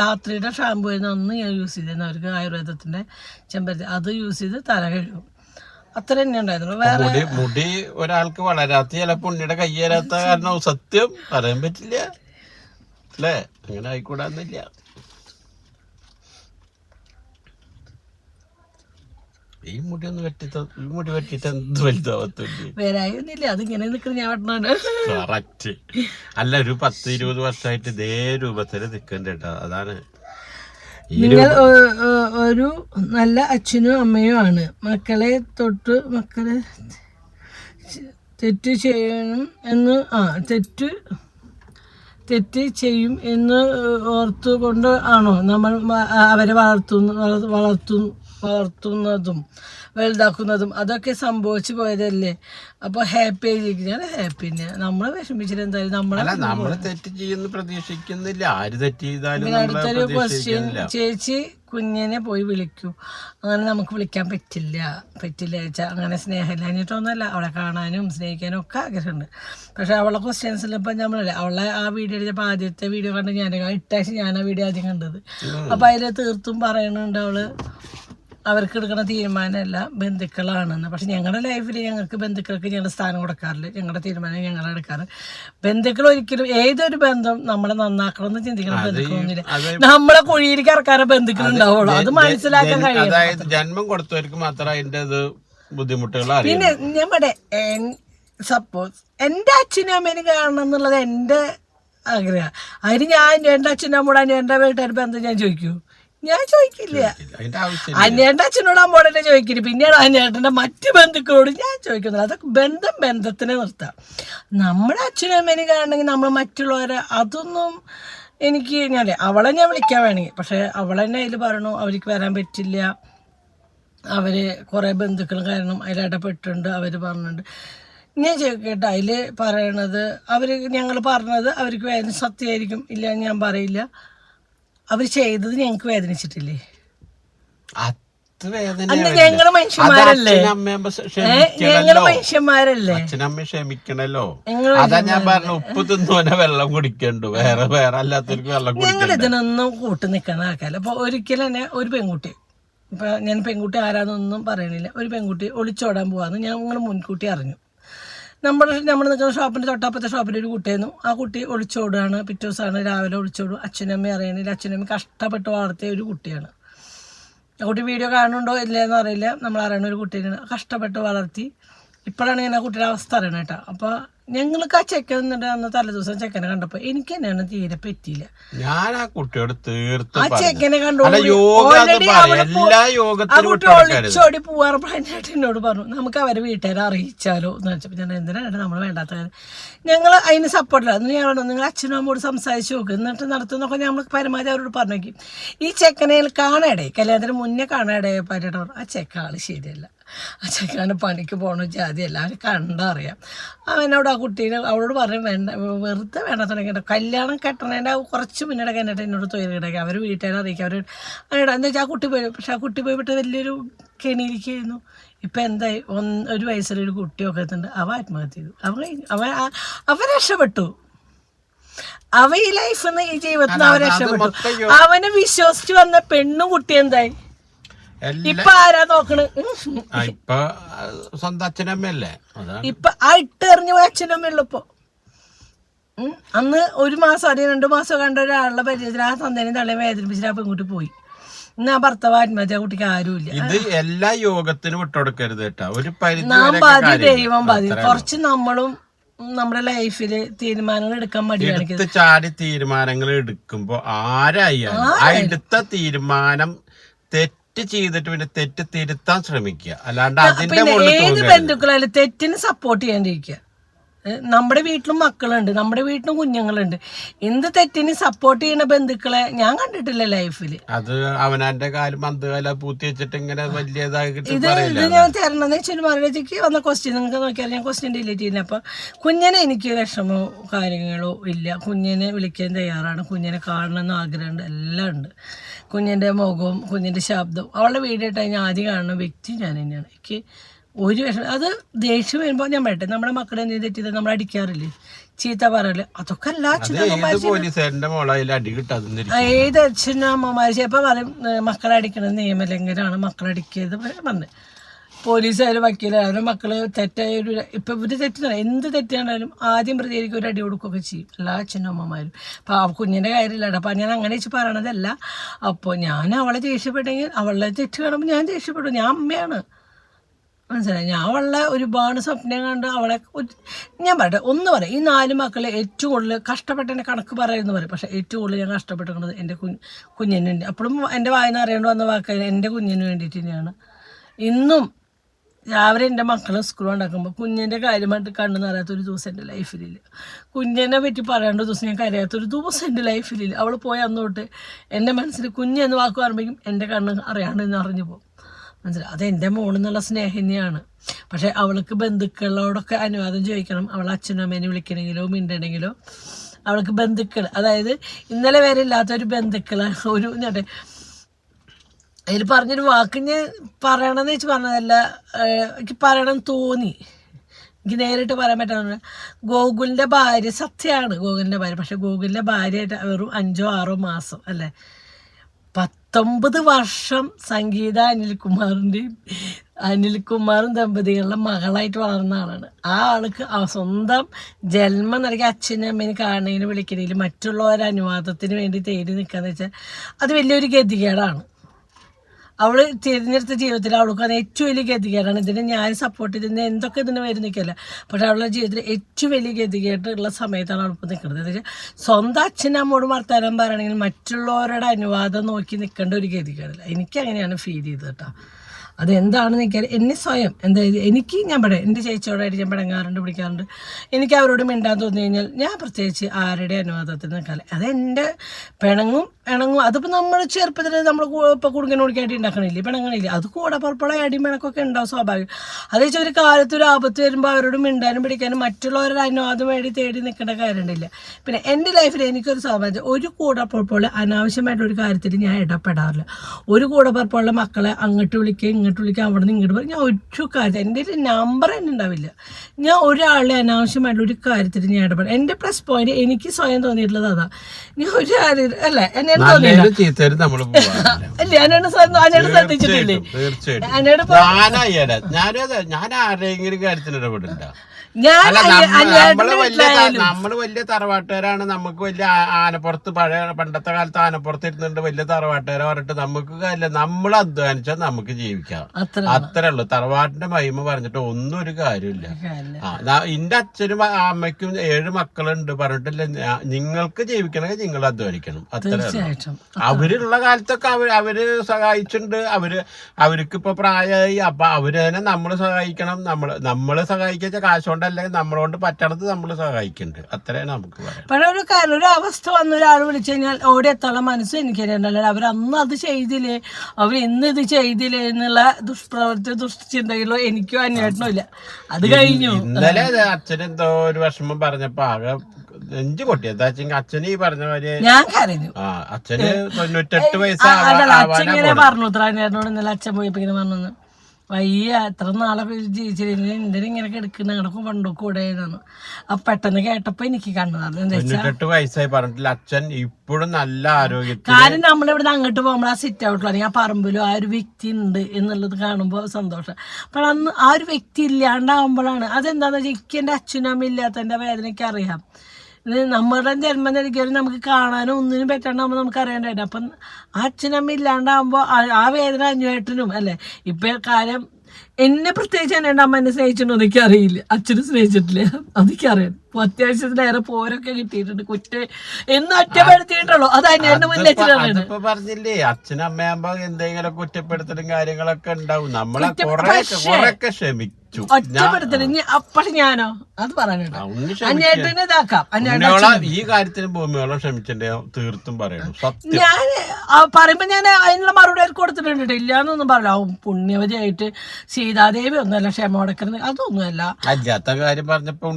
ധാത്രിയുടെ ഷാമ്പു ആയിരുന്നു അന്ന് ഞാൻ യൂസ് ചെയ്തിരുന്നു അവർക്ക് ആയുർവേദത്തിന്റെ ചെമ്പരത്തി. അത് യൂസ് ചെയ്ത് തല കഴുകും. അത്ര തന്നെ ഉണ്ടായിരുന്നു. വേറെ മുടി മുടി ഒരാൾക്ക് വളരാത്ത ചിലപ്പോൾ ഉണ്ണിയുടെ കൈ കാരണം സത്യം പറയാൻ പറ്റില്ല. അല്ലേ? അങ്ങനെ ആയിക്കൂടാന്നില്ല. ഈ മുടി ഒന്ന് വെട്ടി ഈ മുടി വെട്ടിട്ട് എന്ത് വലുതാവത്തില്ലേ വരായൊന്നുമില്ല അതിങ്ങനെ നിൽക്കുന്ന ഞാൻ വെട്ടണാണ് കറക്റ്റ് അല്ല ഒരു പത്ത് ഇരുപത് വർഷമായിട്ട് ഇതേ രൂപത്തിൽ നിൽക്കണ്ട അതാണ്. നിങ്ങൾ ഒരു നല്ല അച്ഛനും അമ്മയും ആണ്. മക്കളെ തൊട്ട് മക്കളെ തെറ്റ് ചെയ്യണം എന്ന് ആ തെറ്റ് തെറ്റ് ചെയ്യും എന്ന് ഓർത്തുകൊണ്ട് ആണോ നമ്മൾ അവരെ വളർത്തുന്നു വളർ- വളർത്തു വളർത്തുന്നതും വലുതാക്കുന്നതും അതൊക്കെ സംഭവിച്ചു പോയതല്ലേ? അപ്പൊ ഹാപ്പി ആയിരിക്കും ഹാപ്പിനെ നമ്മളെ വിഷമിച്ചിട്ട് എന്തായാലും നമ്മളെ നമ്മൾ തെറ്റ് ചെയ്യുന്ന പ്രതീക്ഷിക്കുന്നില്ല. ആര് തെറ്റ് ചെയ്താലും അടുത്തൊരു ക്വസ്റ്റ്യൻ ചേച്ചി കുഞ്ഞിനെ പോയി വിളിക്കൂ. അങ്ങനെ നമുക്ക് വിളിക്കാൻ പറ്റില്ല. പറ്റില്ല ചേച്ചാ. അങ്ങനെ സ്നേഹമില്ലാഞ്ഞിട്ടൊന്നുമല്ല. അവളെ കാണാനും സ്നേഹിക്കാനും ഒക്കെ ആഗ്രഹമുണ്ട്. പക്ഷെ അവളെ ക്വസ്റ്റ്യൻസിൽ ഇപ്പം നമ്മളല്ലേ. അവളെ ആ വീഡിയോ എടുത്തപ്പോൾ ആദ്യത്തെ വീഡിയോ കണ്ട് ഞാൻ ഇട്ടാഴ്ച ഞാൻ ആ വീഡിയോ ആദ്യം കണ്ടത്. അപ്പം അതിൽ തീർത്തും പറയുന്നുണ്ട് അവൾ. അവർക്ക് എടുക്കുന്ന തീരുമാനമല്ല ബന്ധുക്കളാണെന്ന്. പക്ഷെ ഞങ്ങളുടെ ലൈഫിൽ ഞങ്ങൾക്ക് ബന്ധുക്കൾക്ക് ഞങ്ങൾ സ്ഥാനം കൊടുക്കാറില്ല. ഞങ്ങളുടെ തീരുമാനം ഞങ്ങൾ എടുക്കാറ്. ബന്ധുക്കൾ ഒരിക്കലും ഏതൊരു ബന്ധം നമ്മളെ നന്നാക്കണം എന്ന് ചിന്തിക്കണം ബന്ധുക്കളൊന്നുമില്ല. നമ്മളെ കുഴിയിലേക്ക് ഇറക്കാറ് ബന്ധുക്കൾ ഉണ്ടാവുള്ളൂ. അത് മനസ്സിലാക്കാൻ കഴിയും അതായത് ജന്മം കൊടുത്തവർക്ക് മാത്രം അതിന്റെ ഇത് ബുദ്ധിമുട്ടുകൾ അറിയാം പിന്നെ നമ്മുടെ സപ്പോസ് എന്റെ അച്ഛനും അമ്മേനും കാണണം എന്നുള്ളത് എന്റെ ആഗ്രഹം. അതിന് ഞാൻ എന്റെ അച്ഛനും അമ്മയുടെ എന്റെ വീട്ടുകാർ ബന്ധം ഞാൻ ചോദിക്കൂ. ഞാൻ ചോദിക്കില്ല. അതിന്റെ ആവശ്യം അന്യേട്ടന്റെ അച്ഛനോട് അമ്മോടെ ചോദിക്കരുത് പിന്നീട് അന്യേട്ടന്റെ മറ്റ് ബന്ധുക്കളോട് ഞാൻ ചോദിക്കുന്നില്ല അതൊക്കെ ബന്ധം ബന്ധത്തിനെ നിർത്താം. നമ്മുടെ അച്ഛനും അമ്മേനെ കാണണമെങ്കിൽ നമ്മൾ മറ്റുള്ളവരെ അതൊന്നും എനിക്ക് ഞാൻ അവളെ ഞാൻ വിളിക്കാൻ വേണമെങ്കിൽ. പക്ഷേ അവളെന്നെ അതിൽ പറഞ്ഞു അവർക്ക് വരാൻ പറ്റില്ല. അവർ കുറേ ബന്ധുക്കൾ കാരണം അതിൽ ഇടപെട്ടിട്ടുണ്ട് അവർ പറഞ്ഞിട്ടുണ്ട്. ഞാൻ ചോദിക്കട്ടെ അതിൽ പറയണത് അവർ ഞങ്ങൾ പറഞ്ഞത് അവർക്ക് വേദന സത്യമായിരിക്കും ഇല്ല ഞാൻ പറയില്ല. അവർ ചെയ്തത് ഞങ്ങൾക്ക് വേദനിച്ചിട്ടില്ലേ? ഞങ്ങൾ മനുഷ്യന്മാരല്ലേ? ഞങ്ങൾ മനുഷ്യന്മാരല്ലേ? അച്ഛനമ്മ ക്ഷമിക്കണല്ലോ. ഞങ്ങൾ അതാ ഞാൻ പറഞ്ഞു ഉപ്പ് തിന്നുവനെ വെള്ളം കുടിക്കണ്ടു. വേറെ വേറെ അല്ലാത്തവർക്ക് വെള്ളം ഞങ്ങൾ ഇതിനൊന്നും കൂട്ട് നിൽക്കുന്ന ആൾക്കാരല്ല. അപ്പൊ ഒരിക്കലും തന്നെ ഒരു പെൺകുട്ടി ഇപ്പൊ ഞാൻ പെൺകുട്ടി ആരാന്നൊന്നും പറയണില്ല. ഒരു പെൺകുട്ടി ഒളിച്ചോടാൻ പോവാന്ന് ഞങ്ങൾ മുൻകൂട്ടി അറിഞ്ഞു. നമ്മുടെ നമ്മൾ നിൽക്കുന്ന ഷോപ്പിന്റെ തൊട്ടപ്പുറത്തെ ഷോപ്പിൽ ഒരു കുട്ടിയായിരുന്നു ആ കുട്ടി ഒളിച്ചോടുകയാണ്. പിറ്റേ ദിവസമാണ് രാവിലെ ഒളിച്ചോടും അച്ഛനമ്മ അറിയണില്ല. അച്ഛനമ്മ കഷ്ടപ്പെട്ട് വളർത്തിയ ഒരു കുട്ടിയാണ്. ആ കുട്ടി വീഡിയോ കാണുന്നുണ്ടോ ഇല്ലയെന്ന് അറിയില്ല. നമ്മൾ അറിയണ ഒരു കുട്ടിയാണ് കഷ്ടപ്പെട്ട് വളർത്തി. ഇപ്പോഴാണ് ഇങ്ങനെ ആ കുട്ടിയുടെ അവസ്ഥ അറിയണേട്ടാ അപ്പോൾ ഞങ്ങൾക്ക് ആ ചെക്കൻ എന്നിട്ട് അന്ന് തലേദിവസം ചെക്കനെ കണ്ടപ്പോ എനിക്ക് തന്നെയാണ് തീരെ പറ്റിയില്ല. ഞാൻ ആ കുട്ടിയോട് തീർത്ത് ആ ചെക്കനെ കണ്ടു ആ കുട്ടി ഒളിച്ചോടി പോവാറ്. അതിനായിട്ട് എന്നോട് പറഞ്ഞു നമുക്ക് അവരെ വീട്ടുകാരെ അറിയിച്ചാലോ? എന്ന് വെച്ചപ്പോ ഞാൻ എന്തിനാണ് നമ്മൾ വേണ്ടാത്ത കാര്യം? ഞങ്ങൾ അതിന് സപ്പോർട്ടില്ല എന്ന് ഞാൻ പറഞ്ഞു നിങ്ങൾ അച്ഛനും അമ്മോട് സംസാരിച്ച് നോക്ക്. എന്നിട്ട് നടത്തുന്നൊക്കെ നമ്മൾ പരമാവധി അവരോട് പറഞ്ഞു നോക്കി ഈ ചെക്കനെ കാണാടേ കല്യാണത്തിന് മുന്നേ കാണാടേ പറ്റിയിട്ട് ആ ചെക്കാൾ ശരിയല്ല. ആ ചെക്കാന് പണിക്ക് പോകണ ജാതി എല്ലാവരും കണ്ടറിയാം. അവനോട് ആ കുട്ടീനെ അവളോട് പറയും വേണ്ട വെറുതെ വേണ്ട തുടങ്ങിയിട്ട് കല്യാണം കെട്ടണേന്റെ കുറച്ച് മുന്നേ കഴിഞ്ഞിട്ട് എന്നോട് തൊഴിൽ കിടക്കുക അവർ വീട്ടുകാരെ അറിയിക്കുക അവർ അതിനോട് എന്താ വെച്ചാൽ ആ കുട്ടി പോയി പക്ഷെ ആ കുട്ടി പോയിട്ട് വലിയൊരു കെണിയിരിക്കുകയായിരുന്നു ഇപ്പം എന്തായി? ഒന്ന് ഒരു വയസ്സിലൊരു കുട്ടിയൊക്കെ എത്തുന്നുണ്ട് അവ ആത്മഹത്യ ചെയ്തു. അവൻ അവൻ അവൻ രക്ഷപ്പെട്ടു. അവ ഈ ലൈഫിൽ നിന്ന് ഈ ജീവിതത്തിൽ നിന്ന് അവൻ രക്ഷപ്പെട്ടു. അവനെ വിശ്വസിച്ച് വന്ന പെണ്ണും കുട്ടി എന്തായി? ഇപ്പൊ ആരാ നോക്കണ്? ഉം. ആ, ഇപ്പൊ ആ, സ്വന്തം അച്ഛനമ്മയല്ലേ അതാണ്. ഇപ്പൊ ആ ഇട്ടെറിഞ്ഞു അച്ഛനമ്മയുള്ള ഇപ്പൊ. അന്ന് ഒരു മാസം അല്ലെങ്കിൽ രണ്ടു മാസം കണ്ട ഒരാളുടെ പരിചയത്തിൽ ആ തന്തേനെ തള്ളയും വേദനിപ്പിച്ചിട്ട് ആ പെൺകുട്ടി പോയി. ഇന്ന് ആ ഭർത്താവ് ആത്മഹത്യ കുട്ടിക്ക് ആരുമില്ല. ഇത് എല്ലാ യോഗത്തിനും വിട്ടുകൊടുക്കരുത് കേട്ടോ. ഒരു നാം വരെയൊക്കെ ദൈവം ബാധി കുറച്ച് നമ്മളും നമ്മുടെ ലൈഫിൽ തീരുമാനങ്ങൾ എടുക്കാൻ മടിയാണ് ചാടി തീരുമാനങ്ങൾ എടുക്കുമ്പോ ആരായാലും ആ എടുത്ത തീരുമാനം തെറ്റ് ചെയ്തിട്ട് പിന്നെ തെറ്റ് തിരുത്താൻ ശ്രമിക്കുക. അല്ലാണ്ട് അതിന്റെ പിന്നെ ഏത് ബന്ധുക്കളായാലും തെറ്റിന് സപ്പോർട്ട് ചെയ്യാണ്ടിരിക്കുക. നമ്മുടെ വീട്ടിലും മക്കളുണ്ട് നമ്മുടെ വീട്ടിലും കുഞ്ഞുങ്ങളുണ്ട്. എന്ത് തെറ്റിന് സപ്പോർട്ട് ചെയ്യുന്ന ബന്ധുക്കളെ ഞാൻ കണ്ടിട്ടില്ല ലൈഫിൽ അത് അവനാന്റെ കാലം പൂത്തി വെച്ചിട്ട് ഇങ്ങനെ വലിയതായിട്ട് ഇത് ഇത് ഞാൻ തരണമെന്ന് വെച്ചാൽ മറുപടിക്ക് വന്ന ക്വസ്റ്റ്യൻ നിങ്ങൾക്ക് നോക്കിയാൽ ഞാൻ ക്വസ്റ്റ്യൻ ഡിലീറ്റ് ചെയ്യുന്നത് അപ്പോൾ കുഞ്ഞിനെ എനിക്ക് വിഷമോ കാര്യങ്ങളോ ഇല്ല. കുഞ്ഞിനെ വിളിക്കാൻ തയ്യാറാണ്. കുഞ്ഞിനെ കാണണമെന്ന് ആഗ്രഹമുണ്ട്. എല്ലാം ഉണ്ട്. കുഞ്ഞിന്റെ മുഖവും കുഞ്ഞിന്റെ ശബ്ദവും അവളുടെ വീടായിട്ട് ഞാൻ ആദ്യം കാണുന്ന വ്യക്തി ഞാൻ തന്നെയാണ്. എനിക്ക് ഒരു വിഷമം അത് ദേഷ്യം വരുമ്പോൾ ഞാൻ പറയട്ടെ നമ്മുടെ മക്കളെ എന്ത് തെറ്റിയത് നമ്മൾ അടിക്കാറില്ലേ? ചീത്ത പറയൽ അതൊക്കെ എല്ലാ അച്ഛനും ഏത് അച്ഛനും അമ്മമാർ ചിലപ്പോൾ പറയും മക്കളടിക്കണത് നിയമലംഘനമാണ് മക്കളടിക്കരുത് പറഞ്ഞു. പോലീസായാലും വക്കീലായാലും മക്കൾ തെറ്റായ ഒരു ഇപ്പം ഇവർ തെറ്റുന്ന എന്ത് തെറ്റാണെങ്കിലും ആദ്യം പ്രതികരിക്കും ഒരു അടി കൊടുക്കുകയൊക്കെ ചെയ്യും. എല്ലാ അച്ഛനും അമ്മമാരും. അപ്പോൾ ആ കുഞ്ഞിന്റെ കാര്യമില്ല അപ്പൊ ഞാൻ അങ്ങനെ വെച്ച് പറയണതല്ല. അപ്പോൾ ഞാൻ അവളെ ദേഷ്യപ്പെട്ടെങ്കിൽ അവളെ തെറ്റ് കാണുമ്പോൾ ഞാൻ ദേഷ്യപ്പെടും. ഞാൻ അമ്മയാണ്. മനസ്സിലായി? ഞാൻ അവളെ ഒരുപാട് സ്വപ്നം കണ്ട് അവളെ ഞാൻ പറയട്ടെ ഒന്ന് പറയാം. ഈ നാല് മക്കളെ ഏറ്റവും കൂടുതൽ കഷ്ടപ്പെട്ടതിന്റെ കണക്ക് പറയുമെന്ന് പറയും. പക്ഷേ ഏറ്റവും കൂടുതൽ ഞാൻ കഷ്ടപ്പെട്ടിരിക്കുന്നത് എന്റെ കുഞ്ഞ് കുഞ്ഞിന് അപ്പോഴും എന്റെ വായന അറിയേണ്ടി വന്ന വാക്ക് എന്റെ കുഞ്ഞിന് വേണ്ടിയിട്ട് തന്നെയാണ്. ഇന്നും രാവിലെ എന്റെ മക്കളെ സ്കൂൾ ഉണ്ടാക്കുമ്പോൾ കുഞ്ഞിന്റെ കാര്യമായിട്ട് കണ്ണു നിറയാത്തൊരു ദിവസം എന്റെ ലൈഫിലില്ല കുഞ്ഞിനെ പറ്റി പറയേണ്ട ദിവസം ഞാൻ കരയാത്ത ഒരു ദിവസം എന്റെ ലൈഫിലില്ല അവൾ പോയി അന്ന് തൊട്ട് എന്റെ മനസ്സിൽ കുഞ്ഞെന്ന് വാക്ക് പറയുമ്പോഴേക്കും എന്റെ കണ്ണ് അറിയാണ്ട് എന്ന് അറിഞ്ഞു പോകും. മനസ്സിലായി അത് എന്റെ മോളെന്നുള്ള സ്നേഹിനിയാണ്. പക്ഷേ അവൾക്ക് ബന്ധുക്കളോടൊക്കെ അനുവാദം ചോദിക്കണം. അവൾ അച്ഛനും അമ്മേനെ വിളിക്കണമെങ്കിലോ മിണ്ടണമെങ്കിലോ അവൾക്ക് ബന്ധുക്കൾ അതായത് ഇന്നലെ വരെ ഇല്ലാത്ത ഒരു ബന്ധുക്കൾ ഒരു അതിൽ പറഞ്ഞൊരു വാക്ക് ഞാൻ പറയണമെന്ന് വെച്ച് പറഞ്ഞതല്ല എനിക്ക് പറയണം തോന്നി. എനിക്ക് നേരിട്ട് പറയാൻ പറ്റുന്ന ഗോകുലിന്റെ ഭാര്യ സത്യമാണ് ഗോകുലിന്റെ ഭാര്യ. പക്ഷെ ഗോകുലിന്റെ ഭാര്യയായിട്ട് വെറും അഞ്ചോ ആറോ മാസം അല്ലേ? പത്തൊമ്പത് വർഷം സംഗീത അനിൽകുമാറിന്റെയും അനിൽകുമാറും ദമ്പതികളുടെ മകളായിട്ട് വളർന്ന ആളാണ്. ആ ആൾക്ക് സ്വന്തം ജന്മം നൽകി അച്ഛനും അമ്മേനെ കാണുന്നതിന് വിളിക്കുന്നതിൽ മറ്റുള്ളവരുടെ അനുവാദത്തിന് വേണ്ടി തേടി നിൽക്കാന്ന് വെച്ചാൽ അത് വലിയൊരു ഗതികേടാണ്. അവൾ തിരഞ്ഞെടുത്ത ജീവിതത്തിൽ അവൾക്ക് അത് ഏറ്റവും വലിയ ഗതികേടാണ്. ഇതിനെ ഞാൻ സപ്പോർട്ട് ചെയ്തിരുന്ന എന്തൊക്കെ ഇതിന് വരും നിൽക്കില്ല. പക്ഷെ അവളുടെ ജീവിതത്തിൽ ഏറ്റവും വലിയ ഗതികേട്ടുള്ള സമയത്താണ് അവൾക്ക് നിൽക്കുന്നത്. എന്ന് വെച്ചാൽ സ്വന്തം അച്ഛനമ്മോട് വർത്താനം പറയണമെങ്കിൽ മറ്റുള്ളവരുടെ അനുവാദം നോക്കി നിൽക്കേണ്ട ഒരു ഗതികേടില്ല. എനിക്ക് അങ്ങനെയാണ് ഫീൽ ചെയ്തത് കേട്ടോ. അതെന്താണെന്ന് എനിക്ക് എന്നെ സ്വയം എന്താ എനിക്ക് ഞാൻ പറയാം എന്റെ ചേച്ചിയോടായിട്ട് ഞാൻ പിടങ്ങാറുണ്ട് പിടിക്കാറുണ്ട്. എനിക്ക് അവരോട് മിണ്ടാൻ തോന്നി കഴിഞ്ഞാൽ ഞാൻ പ്രത്യേകിച്ച് ആരുടെ അനുവാദത്തിൽ നിൽക്കാതെ അതെന്റെ പിണങ്ങും ഇണങ്ങും അതിപ്പോൾ നമ്മൾ ചെറുപ്പത്തിൽ നമ്മൾ ഇപ്പോൾ കുടുങ്ങനെ കുടിക്കായിട്ട് ഉണ്ടാക്കണില്ലേ പിണങ്ങണില്ലേ. അത് കൂടെ പുറപ്പെടെ അടിയും പിണക്കൊക്കെ ഉണ്ടാവും സ്വാഭാവികം. അത് വെച്ചാൽ ഒരു കാലത്ത് ഒരു ആപത്ത് വരുമ്പോൾ അവരോട് മിണ്ടാനും പിടിക്കാനും മറ്റുള്ളവരുടെ അനുവാദം വേണ്ടി തേടി നിൽക്കേണ്ട കാര്യമുണ്ടില്ല പിന്നെ എന്റെ ലൈഫിൽ എനിക്കൊരു സ്വാഭാവികം ഒരു കൂടെ പുറപ്പുള്ള അനാവശ്യമായിട്ട് ഒരു കാര്യത്തിൽ ഞാൻ ഇടപെടാറില്ല. ഒരു കൂടെ പുറപ്പുള്ള മക്കളെ അങ്ങോട്ട് വിളിക്കുക ഇങ്ങോട്ട് വിളിക്കുക അവിടെ നിന്ന് ഇങ്ങോട്ട് പറയും ഞാൻ ഒരു കാര്യം എന്റെ ഒരു നമ്പർ തന്നെ ഉണ്ടാവില്ല. ഞാൻ ഒരാളെ അനാവശ്യമായിട്ടുള്ള ഒരു കാര്യത്തിൽ ഞാൻ ഇടപെടും എന്റെ പ്ലസ് പോയിന്റ് എനിക്ക് സ്വയം തോന്നിയിട്ടുള്ളത് അതാ. ഞാൻ ഒരു കാര്യം അല്ല എന്നെ തോന്നിയില്ല. അല്ല അതിനോട് ശ്രദ്ധിച്ചിട്ടില്ലേ? ഞാൻ ആരെങ്കിലും ഇടപെടില്ല. നമ്മൾ വലിയ തറവാട്ടുകാരാണ്. നമുക്ക് വലിയ ആനപ്പുറത്ത് പഴയ പണ്ടത്തെ കാലത്ത് ആനപ്പുറത്ത് ഇരുന്നുണ്ട് വലിയ തറവാട്ടുകാരെ പറഞ്ഞിട്ട് നമുക്ക് അല്ല നമ്മൾ അധ്വാനിച്ചാൽ നമുക്ക് ജീവിക്കാം. അത്ര അത്രേ ഉള്ളൂ. തറവാട്ടിന്റെ മഹിമ പറഞ്ഞിട്ട് ഒന്നും ഒരു കാര്യമില്ല. എന്റെ അച്ഛനും അമ്മയ്ക്കും ഏഴ് മക്കളുണ്ട്. പറഞ്ഞിട്ടില്ല നിങ്ങൾക്ക് ജീവിക്കണമെങ്കിൽ നിങ്ങൾ അധ്വാനിക്കണം. അത്രേ അവരുള്ള കാലത്തൊക്കെ അവർ അവർ സഹായിച്ചിട്ടുണ്ട്. അവർ അവർക്ക് ഇപ്പൊ പ്രായമായി അപ്പൊ അവർ തന്നെ നമ്മൾ സഹായിക്കണം. നമ്മൾ നമ്മൾ സഹായിക്കാച്ച കാശ് കൊണ്ടല്ല നമ്മളോണ്ട് പറ്റണത് നമ്മൾ സഹായിക്കുന്നുണ്ട് അത്രയാണ് നമുക്ക് പറയാം ഒരു കാര്യം ഒരു അവസ്ഥ വന്ന ഒരാൾ വിളിച്ചു കഴിഞ്ഞാൽ ഓടി എത്താനുള്ള മനസ്സ് എനിക്കറിയണ്ടല്ലോ അവരന്ന് അവർ അന്ന് അത് ചെയ്തില്ലേ? അവർ ഇന്ന് ഇത് ചെയ്തില്ലേ എന്നുള്ള ദുഷ്പ്രവൃത്തി ദുഷ്ചിന്തകളോ എനിക്കോ അന്വേഷണോ ഇല്ല. അത് കഴിഞ്ഞു. ഇന്നലെ അച്ഛൻ എന്തോ ഒരു വിഷമം പറഞ്ഞപ്പോ ആകെ നെഞ്ചു പൊട്ടി. എന്താ അച്ഛൻ അച്ഛൻ ഈ പറഞ്ഞ മാതിരി ഞാൻ കരഞ്ഞു. അച്ഛന് തൊണ്ണൂറ്റെട്ട് വയസ്സാണ് അച്ഛൻ ഇങ്ങനെ പറഞ്ഞു. ഉത്തരാനേട്ടനോട് ഇന്നലെ അച്ഛൻ പോയപ്പോ ഇങ്ങനെ പറഞ്ഞു വയ്യ. എത്ര നാളെ ജീവിച്ചിരുന്നു എന്തിനും ഇങ്ങനെ കിടക്കുന്ന കിടക്കും പണ്ടോ കൂടെ എന്നാണ് അപ്പൊ പെട്ടെന്ന് കേട്ടപ്പോ എനിക്ക് തൊണ്ണൂറ്റെട്ട് വയസ്സായി പറഞ്ഞിട്ടില്ല. അച്ഛൻ ഇപ്പോഴും നല്ല ആരോഗ്യത്തിൽ കാര്യം നമ്മൾ ഇവിടെ അങ്ങോട്ട് പോകുമ്പോൾ ആ സിറ്റ് ഔട്ടിൽ അല്ലെങ്കിൽ ആ പറമ്പിലും ആ ഒരു വ്യക്തി ഉണ്ട് എന്നുള്ളത് കാണുമ്പോൾ സന്തോഷം. അപ്പോൾ അന്ന് ആ ഒരു വ്യക്തി ഇല്ലാണ്ടാവുമ്പോഴാണ് അതെന്താണെന്ന് വെച്ചാൽ എനിക്ക് എന്റെ അച്ഛനും അമ്മ ഇല്ലാത്തതിന്റെ വേദനയ്ക്ക് അറിയാം. നമ്മുടെ ജന്മം നൽകിയാലും നമുക്ക് കാണാനും ഒന്നിനും പറ്റാണ്ടാകുമ്പോൾ നമുക്ക് അറിയാണ്ടായിട്ട് അപ്പം ആ അച്ഛനമ്മ ഇല്ലാണ്ടാകുമ്പോൾ ആ- വേദന അഞ്ഞുവേട്ടനും അല്ലേ? ഇപ്പം കാര്യം എന്നെ പ്രത്യേകിച്ച് എന്റെ അമ്മ എന്നെ സ്നേഹിച്ചിട്ടുണ്ടോ എനിക്ക് അറിയില്ല. അച്ഛനും സ്നേഹിച്ചിട്ടില്ല. അതെനിക്കറിയാം ഇപ്പൊ അത്യാവശ്യത്തിലേറെ പോരൊക്കെ കിട്ടിയിട്ടുണ്ട്. കുറ്റ എന്ന് ഒറ്റപ്പെടുത്തിയിട്ടുള്ളൂ. അത് അതിപ്പോ പറഞ്ഞില്ലേ അച്ഛനും അമ്മയാകുമ്പോ എന്തെങ്കിലും കുറ്റപ്പെടുത്തലും കാര്യങ്ങളൊക്കെ ഉണ്ടാവും. നമ്മളെ കുറ്റം- ഒറ്റപ്പെടുത്തൽ ഇനി അപ്പഴ് ഞാനോ? അത് പറയാനുണ്ടോ ക്ഷമിക്കുക. ഇതാക്കാം. അന്വേട്ടൻ ഈ കാര്യത്തിന് ഭൂമിയോളം ക്ഷമിച്ചിട്ടുണ്ടെ തീർത്തും പറയണം. സത്യം. ഞാൻ പറയുമ്പോ ഞാൻ അതിനുള്ള മറുപടി അവർക്ക് കൊടുത്തിട്ടുണ്ട് ട്ടോ. ഇല്ലാന്നൊന്നും പറയില്ല. പുണ്യവതിയായിട്ട് സീതാദേവി ഒന്നുമല്ല ക്ഷമ കൊടുക്കുന്നത് അതൊന്നുമല്ല. അല്ലാത്ത കാര്യം പറഞ്ഞപ്പോ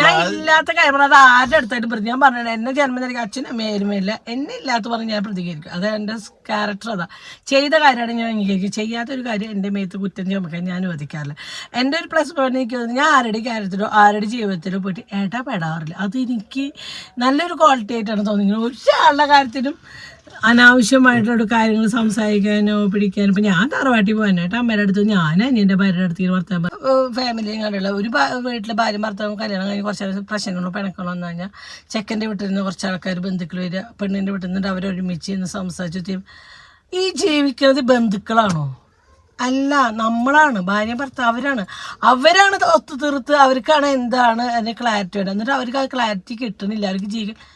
ഞാൻ ഇല്ലാത്ത കാര്യം അത് ആരുടെ അടുത്തായിട്ട് പ്രതി ഞാൻ പറഞ്ഞത് എന്നെ ജന്മം നൽകിയ അച്ഛനും അമ്മയിലുമില്ല എന്നെ ഇല്ലാത്ത പറഞ്ഞ് ഞാൻ പ്രതികരിക്കും. അത് എന്റെ ക്യാരക്ടർ അതാ. ചെയ്ത കാര്യമാണ് ഞാൻ അംഗീകരിക്കും. ചെയ്യാത്ത ഒരു കാര്യം എന്റെ മേത്ത് കുറ്റം ചുമക്കാൻ ഞാൻ അനുവദിക്കാറില്ല എന്റെ ഒരു പ്ലസ് പോയിന്റ് എനിക്ക് തോന്നുന്നു ഞാൻ ആരുടെ കാര്യത്തിലോ ആരുടെ ജീവിതത്തിലോ പോയിട്ട് ഇടപെടാറില്ല. അത് എനിക്ക് നല്ലൊരു ക്വാളിറ്റി ആയിട്ടാണ് തോന്നിയത് ഒരാളുടെ കാര്യത്തിലും അനാവശ്യമായിട്ടുള്ള കാര്യങ്ങൾ സംസാരിക്കാനോ പിടിക്കാനോ ഇപ്പം ഞാൻ തറവാട്ടിൽ പോകാനായിട്ട് അമ്മയുടെ അടുത്ത് ഞാൻ അനിയന്റെ ഭാര്യയുടെ അടുത്ത് ഭർത്താവ് ഫാമിലി കണ്ടുള്ള ഒരു വീട്ടിലെ ഭാര്യ ഭർത്താവും കല്യാണം കഴിഞ്ഞ് കുറച്ച് പ്രശ്നങ്ങളോ പിണക്കളോ വന്നു കഴിഞ്ഞാൽ ചെക്കന്റെ വീട്ടിൽ നിന്ന് കുറച്ച് ആൾക്കാർ ബന്ധുക്കൾ വരിക. പെണ്ണിന്റെ വീട്ടിൽ നിന്നിട്ട് അവരൊരുമിച്ച് ഇന്ന് സംസാരിച്ചു ഈ ജീവിക്കുന്നത് ബന്ധുക്കളാണോ? അല്ല നമ്മളാണ് ഭാര്യ ഭർത്താവ് അവരാണ്. അവരാണ് ഒത്തു തീർത്ത് അവർക്കാണ് എന്താണ് അതിന്റെ ക്ലാരിറ്റി വേണ്ടത്. എന്നിട്ട് അവർക്ക് ആ ക്ലാരിറ്റി കിട്ടണില്ല. അവർക്ക് ജീവിക്കാൻ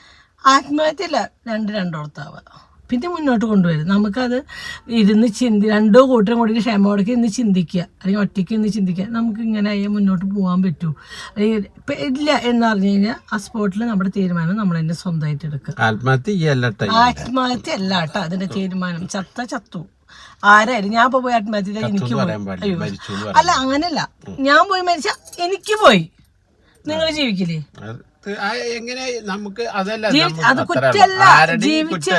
ആത്മഹത്യയല്ല രണ്ട് രണ്ടോടത്താവുക പിന്നെ മുന്നോട്ട് കൊണ്ടുവരും. നമുക്കത് ഇരുന്ന് ചിന്തി രണ്ടോ കൂട്ടരും കൂടി ക്ഷമയോടൊക്കെ ഇന്ന് ചിന്തിക്കുക. അല്ലെങ്കിൽ ഒറ്റയ്ക്ക് ഇന്ന് ചിന്തിക്കുക. നമുക്ക് ഇങ്ങനെ ആയാൽ മുന്നോട്ട് പോകാൻ പറ്റൂ. അല്ലെങ്കിൽ ഇപ്പം ഇല്ല എന്ന് പറഞ്ഞു കഴിഞ്ഞാൽ ആ സ്പോട്ടിൽ നമ്മുടെ തീരുമാനം നമ്മൾ തന്നെ സ്വന്തമായിട്ട് എടുക്കുക. ആത്മഹത്യ ആത്മഹത്യ അല്ല കേട്ടോ അതിന്റെ തീരുമാനം. ചത്ത ചത്തു. ആരായാലും ഞാൻ ഇപ്പൊ പോയി ആത്മഹത്യ ചെയ്താൽ എനിക്ക് പോയി എന്ന് അല്ല അങ്ങനല്ല. ഞാൻ പോയി മരിച്ച എനിക്ക് പോയി. നിങ്ങൾ ജീവിക്കില്ലേ? അത് ആ എങ്ങനെ നമുക്ക് അതല്ല ജീവി- അത്. കുറ്റല്ല. ജീവിച്ച്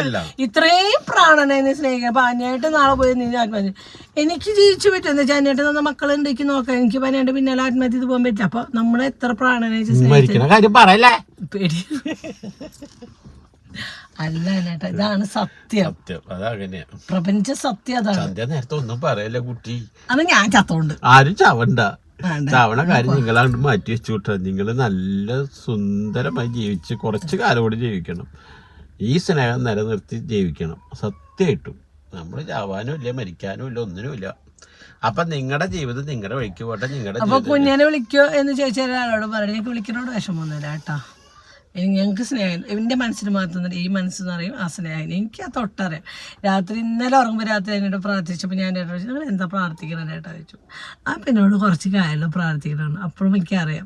ഇത്രയും പ്രാണനെ നീ സ്നേഹിക്കുക അപ്പൊ അന്യായിട്ട് നാളെ പോയി നീ ആത്മഹത്യ എനിക്ക് ജീവിച്ചു പറ്റും എന്താ വെച്ചാൽ അന്യായിട്ട് തന്ന മക്കളുണ്ട് എനിക്ക് നോക്കാം. എനിക്ക് പനിയായിട്ട് പിന്നാലെ ആത്മഹത്യ ചെയ്ത് പോകാൻ പറ്റില്ല. അപ്പൊ നമ്മളെ എത്ര പ്രാണനെ സ്നേഹിച്ചു മരിക്കണ കാര്യം പറയല്ലേ? പേടി. അല്ല അനേട്ടാ ഇതാണ് സത്യം. സത്യം. അതങ്ങനെയാ. പ്രപഞ്ച സത്യം അതാണ്. നേരത്തെ ഒന്നും പറയല്ലേ കുട്ടി? അത് ഞാൻ ചത്തോണ്ട്. ആരും ചവണ്ട. വേണ്ട. ചവണ കാര്യം നിങ്ങളാണ്ട് മാറ്റി വെച്ചു കിട്ടാ നിങ്ങൾ നല്ല സുന്ദരമായി ജീവിച്ച് കുറച്ച് കാലം കൂടി ജീവിക്കണം. ഈ സ്നേഹം നിലനിർത്തി ജീവിക്കണം. സത്യമായിട്ടും നമ്മൾ ചാവാനും ഇല്ല മരിക്കാനും ഇല്ല ഒന്നിനും ഇല്ല. അപ്പൊ നിങ്ങളുടെ ജീവിതം നിങ്ങളുടെ വഴിക്ക് പോട്ടെ നിങ്ങളുടെ അപ്പൊ ജീവിതം. കുഞ്ഞിനെ വിളിക്കോ എന്ന് ചോദിച്ചാൽ ഒരാളോട് പറയണം എനിക്ക് വിളിക്കുന്നോട് വിഷമമൊന്നുമില്ല കേട്ടോ. ഞങ്ങൾക്ക് സ്നേഹം എന്റെ മനസ്സിന് മാത്രം ഈ മനസ്സെന്ന് പറയും ആ സ്നേഹം. എനിക്ക് ആ തൊട്ടറിയാം. രാത്രി ഇന്നലെ ഉറങ്ങുമ്പോൾ രാത്രി എന്നോട് പ്രാർത്ഥിച്ചപ്പോൾ ഞാൻ എന്നോട് ചോദിച്ചു നിങ്ങൾ എന്താ പ്രാർത്ഥിക്കണം ചേട്ടാ ചോദിച്ചു. ആ പിന്നോട് കുറച്ച് കാര്യങ്ങൾ പ്രാർത്ഥിക്കണം അപ്പോഴും എനിക്കറിയാം.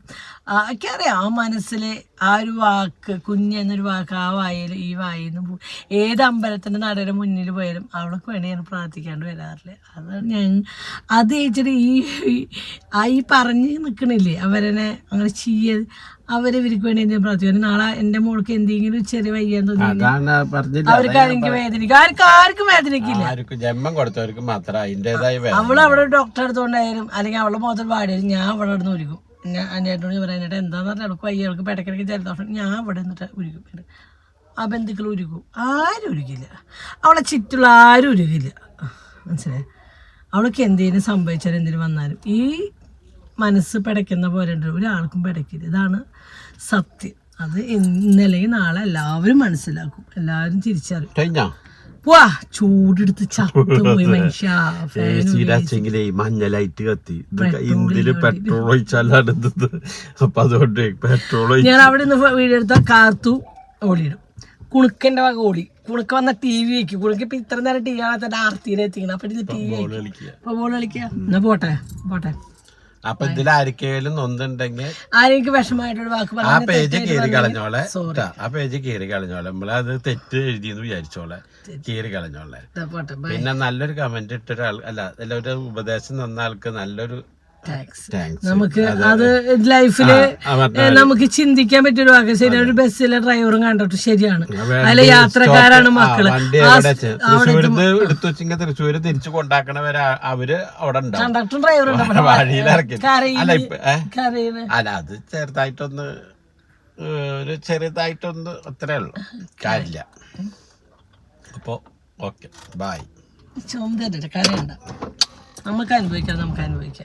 എനിക്കറിയാം. ആ മനസ്സിൽ ആ ഒരു വാക്ക് കുഞ്ഞ് എന്നൊരു വാക്ക് ആ വായിൽ ഈ വായിൽ നിന്ന് ഏത് അമ്പലത്തിന്റെ നടയുടെ മുന്നിൽ പോയാലും അവൾക്ക് വേണ്ടി ഞാൻ പ്രാർത്ഥിക്കാണ്ട് വരാറില്ല? അത് ഞാൻ അത് ചേച്ചിട്ട് ഈ ആ ഈ പറഞ്ഞ് നിൽക്കണില്ലേ അവരനെ അങ്ങനെ ചെയ്യത് അവരെ ഇവർക്ക് വേണ്ടി ഞാൻ പ്രാർത്ഥിക്കും. നാളെ എന്റെ മോൾക്ക് എന്തെങ്കിലും ചെറിയ വയ്യാൻ തോന്നി അവർക്ക് ആരെങ്കിലും വേദനിക്കും. ആർക്കും ആർക്കും വേദനിക്കില്ല. ജന്മം കൊടുത്തവർക്ക് മാത്രം അവൾ അവിടെ ഡോക്ടറെ അടുത്തോണ്ടായാലും അല്ലെങ്കിൽ അവളെ മോത്തം പാടിയാലും ഞാൻ അവിടെ നിന്ന് ഒരുക്കും ഞാൻ അന്നേട്ടനോട് പറയാനായിട്ട് എന്താന്ന് പറഞ്ഞാൽ അവൾക്ക് വയ്യ. അവൾക്ക് പിടക്കിടക്ക് ജലദോഷം ഞാൻ അവിടെ നിന്നിട്ട് ഒരുക്കും ആ ബന്ധുക്കൾ ഉരുക്കും ആരും ഉരുക്കില്ല അവളെ ചുറ്റുള്ള ആരും ഉരുക്കില്ല മനസ്സിലായി? അവൾക്ക് എന്തെങ്കിലും സംഭവിച്ചാലും എന്തെങ്കിലും വന്നാലും ഈ മനസ്സ് പിടയ്ക്കുന്ന പോലെ ഉണ്ട്. ഒരാൾക്കും പിടയ്ക്കില്ല. ഇതാണ് സത്യം. അത് ഇന്നലെ നാളെ എല്ലാവരും മനസ്സിലാക്കും. എല്ലാവരും തിരിച്ചറിയും. വാ ചൂടെടുത്ത് ചത്തുപോയി മനുഷ്യ. സീരാച്ചെങ്കിലേ ലൈറ്റ് കത്തി. ഇന്ത്യയിൽ പെട്രോൾ ഒഴിച്ചാലാണ് ഇത് അപ്പൊ അതുകൊണ്ട് പെട്രോൾ ഞാൻ അവിടെ നിന്ന് വീഡിയോ എടുത്ത കാർത്തു ഓടിയിടും. കുണുക്കന്റെ വക ഓടി. കുണുക്ക വന്ന ടി വി വെക്കും കുണുക്ക് ഇപ്പൊ ഇത്ര നേരം ടി വി കാണാത്ത ആർത്തിയിലെത്തിക്കണം അപ്പൊ ടി വി അപ്പൊ ബോൾ കളിക്കുക എന്നാ പോട്ടെ പോട്ടെ. അപ്പൊ ഇതിൽ ആർക്കെങ്കിലും നൊന്നുണ്ടെങ്കിൽ ആരെനിക്ക് വിഷമമായിട്ടൊരു വാക്ക് ആ പേജ് കീറി കളഞ്ഞോളെ. ട്ടാ, ആ പേജ് കീറി കളഞ്ഞോളെ. നമ്മളത് തെറ്റ് എഴുതിയെന്ന് വിചാരിച്ചോളെ. കീറി കളഞ്ഞോളെ. പോട്ടെ ബൈ പിന്നെ നല്ലൊരു കമന്റ് ഇട്ട ഒരാൾ അല്ല അല്ല ഒരു ഉപദേശം തന്ന ആൾക്ക് നല്ലൊരു നമുക്ക് അത് ലൈഫിൽ നമുക്ക് ചിന്തിക്കാൻ പറ്റൊരു വാക്ക് ശരി ഒരു ബസ്സിലെ ഡ്രൈവറും കണ്ടിട്ട് ശരിയാണ്. അതിലെ യാത്രക്കാരാണ് മക്കൾ. തൃശ്ശൂര് തിരിച്ചു കൊണ്ടാക്കണവരെ അവർ അവിടെ കണ്ടക്ടറും ഡ്രൈവറും അല്ല അത് ചെറുതായിട്ടൊന്ന് ഒരു ചെറുതായിട്ടൊന്ന് അത്രേ ഉള്ളു. കാര്യമില്ല. അപ്പോ ഓക്കെ. ബായ് ചോദ്യം കരയുണ്ട. നമുക്ക് അനുഭവിക്കാം നമുക്ക് അനുഭവിക്കാം.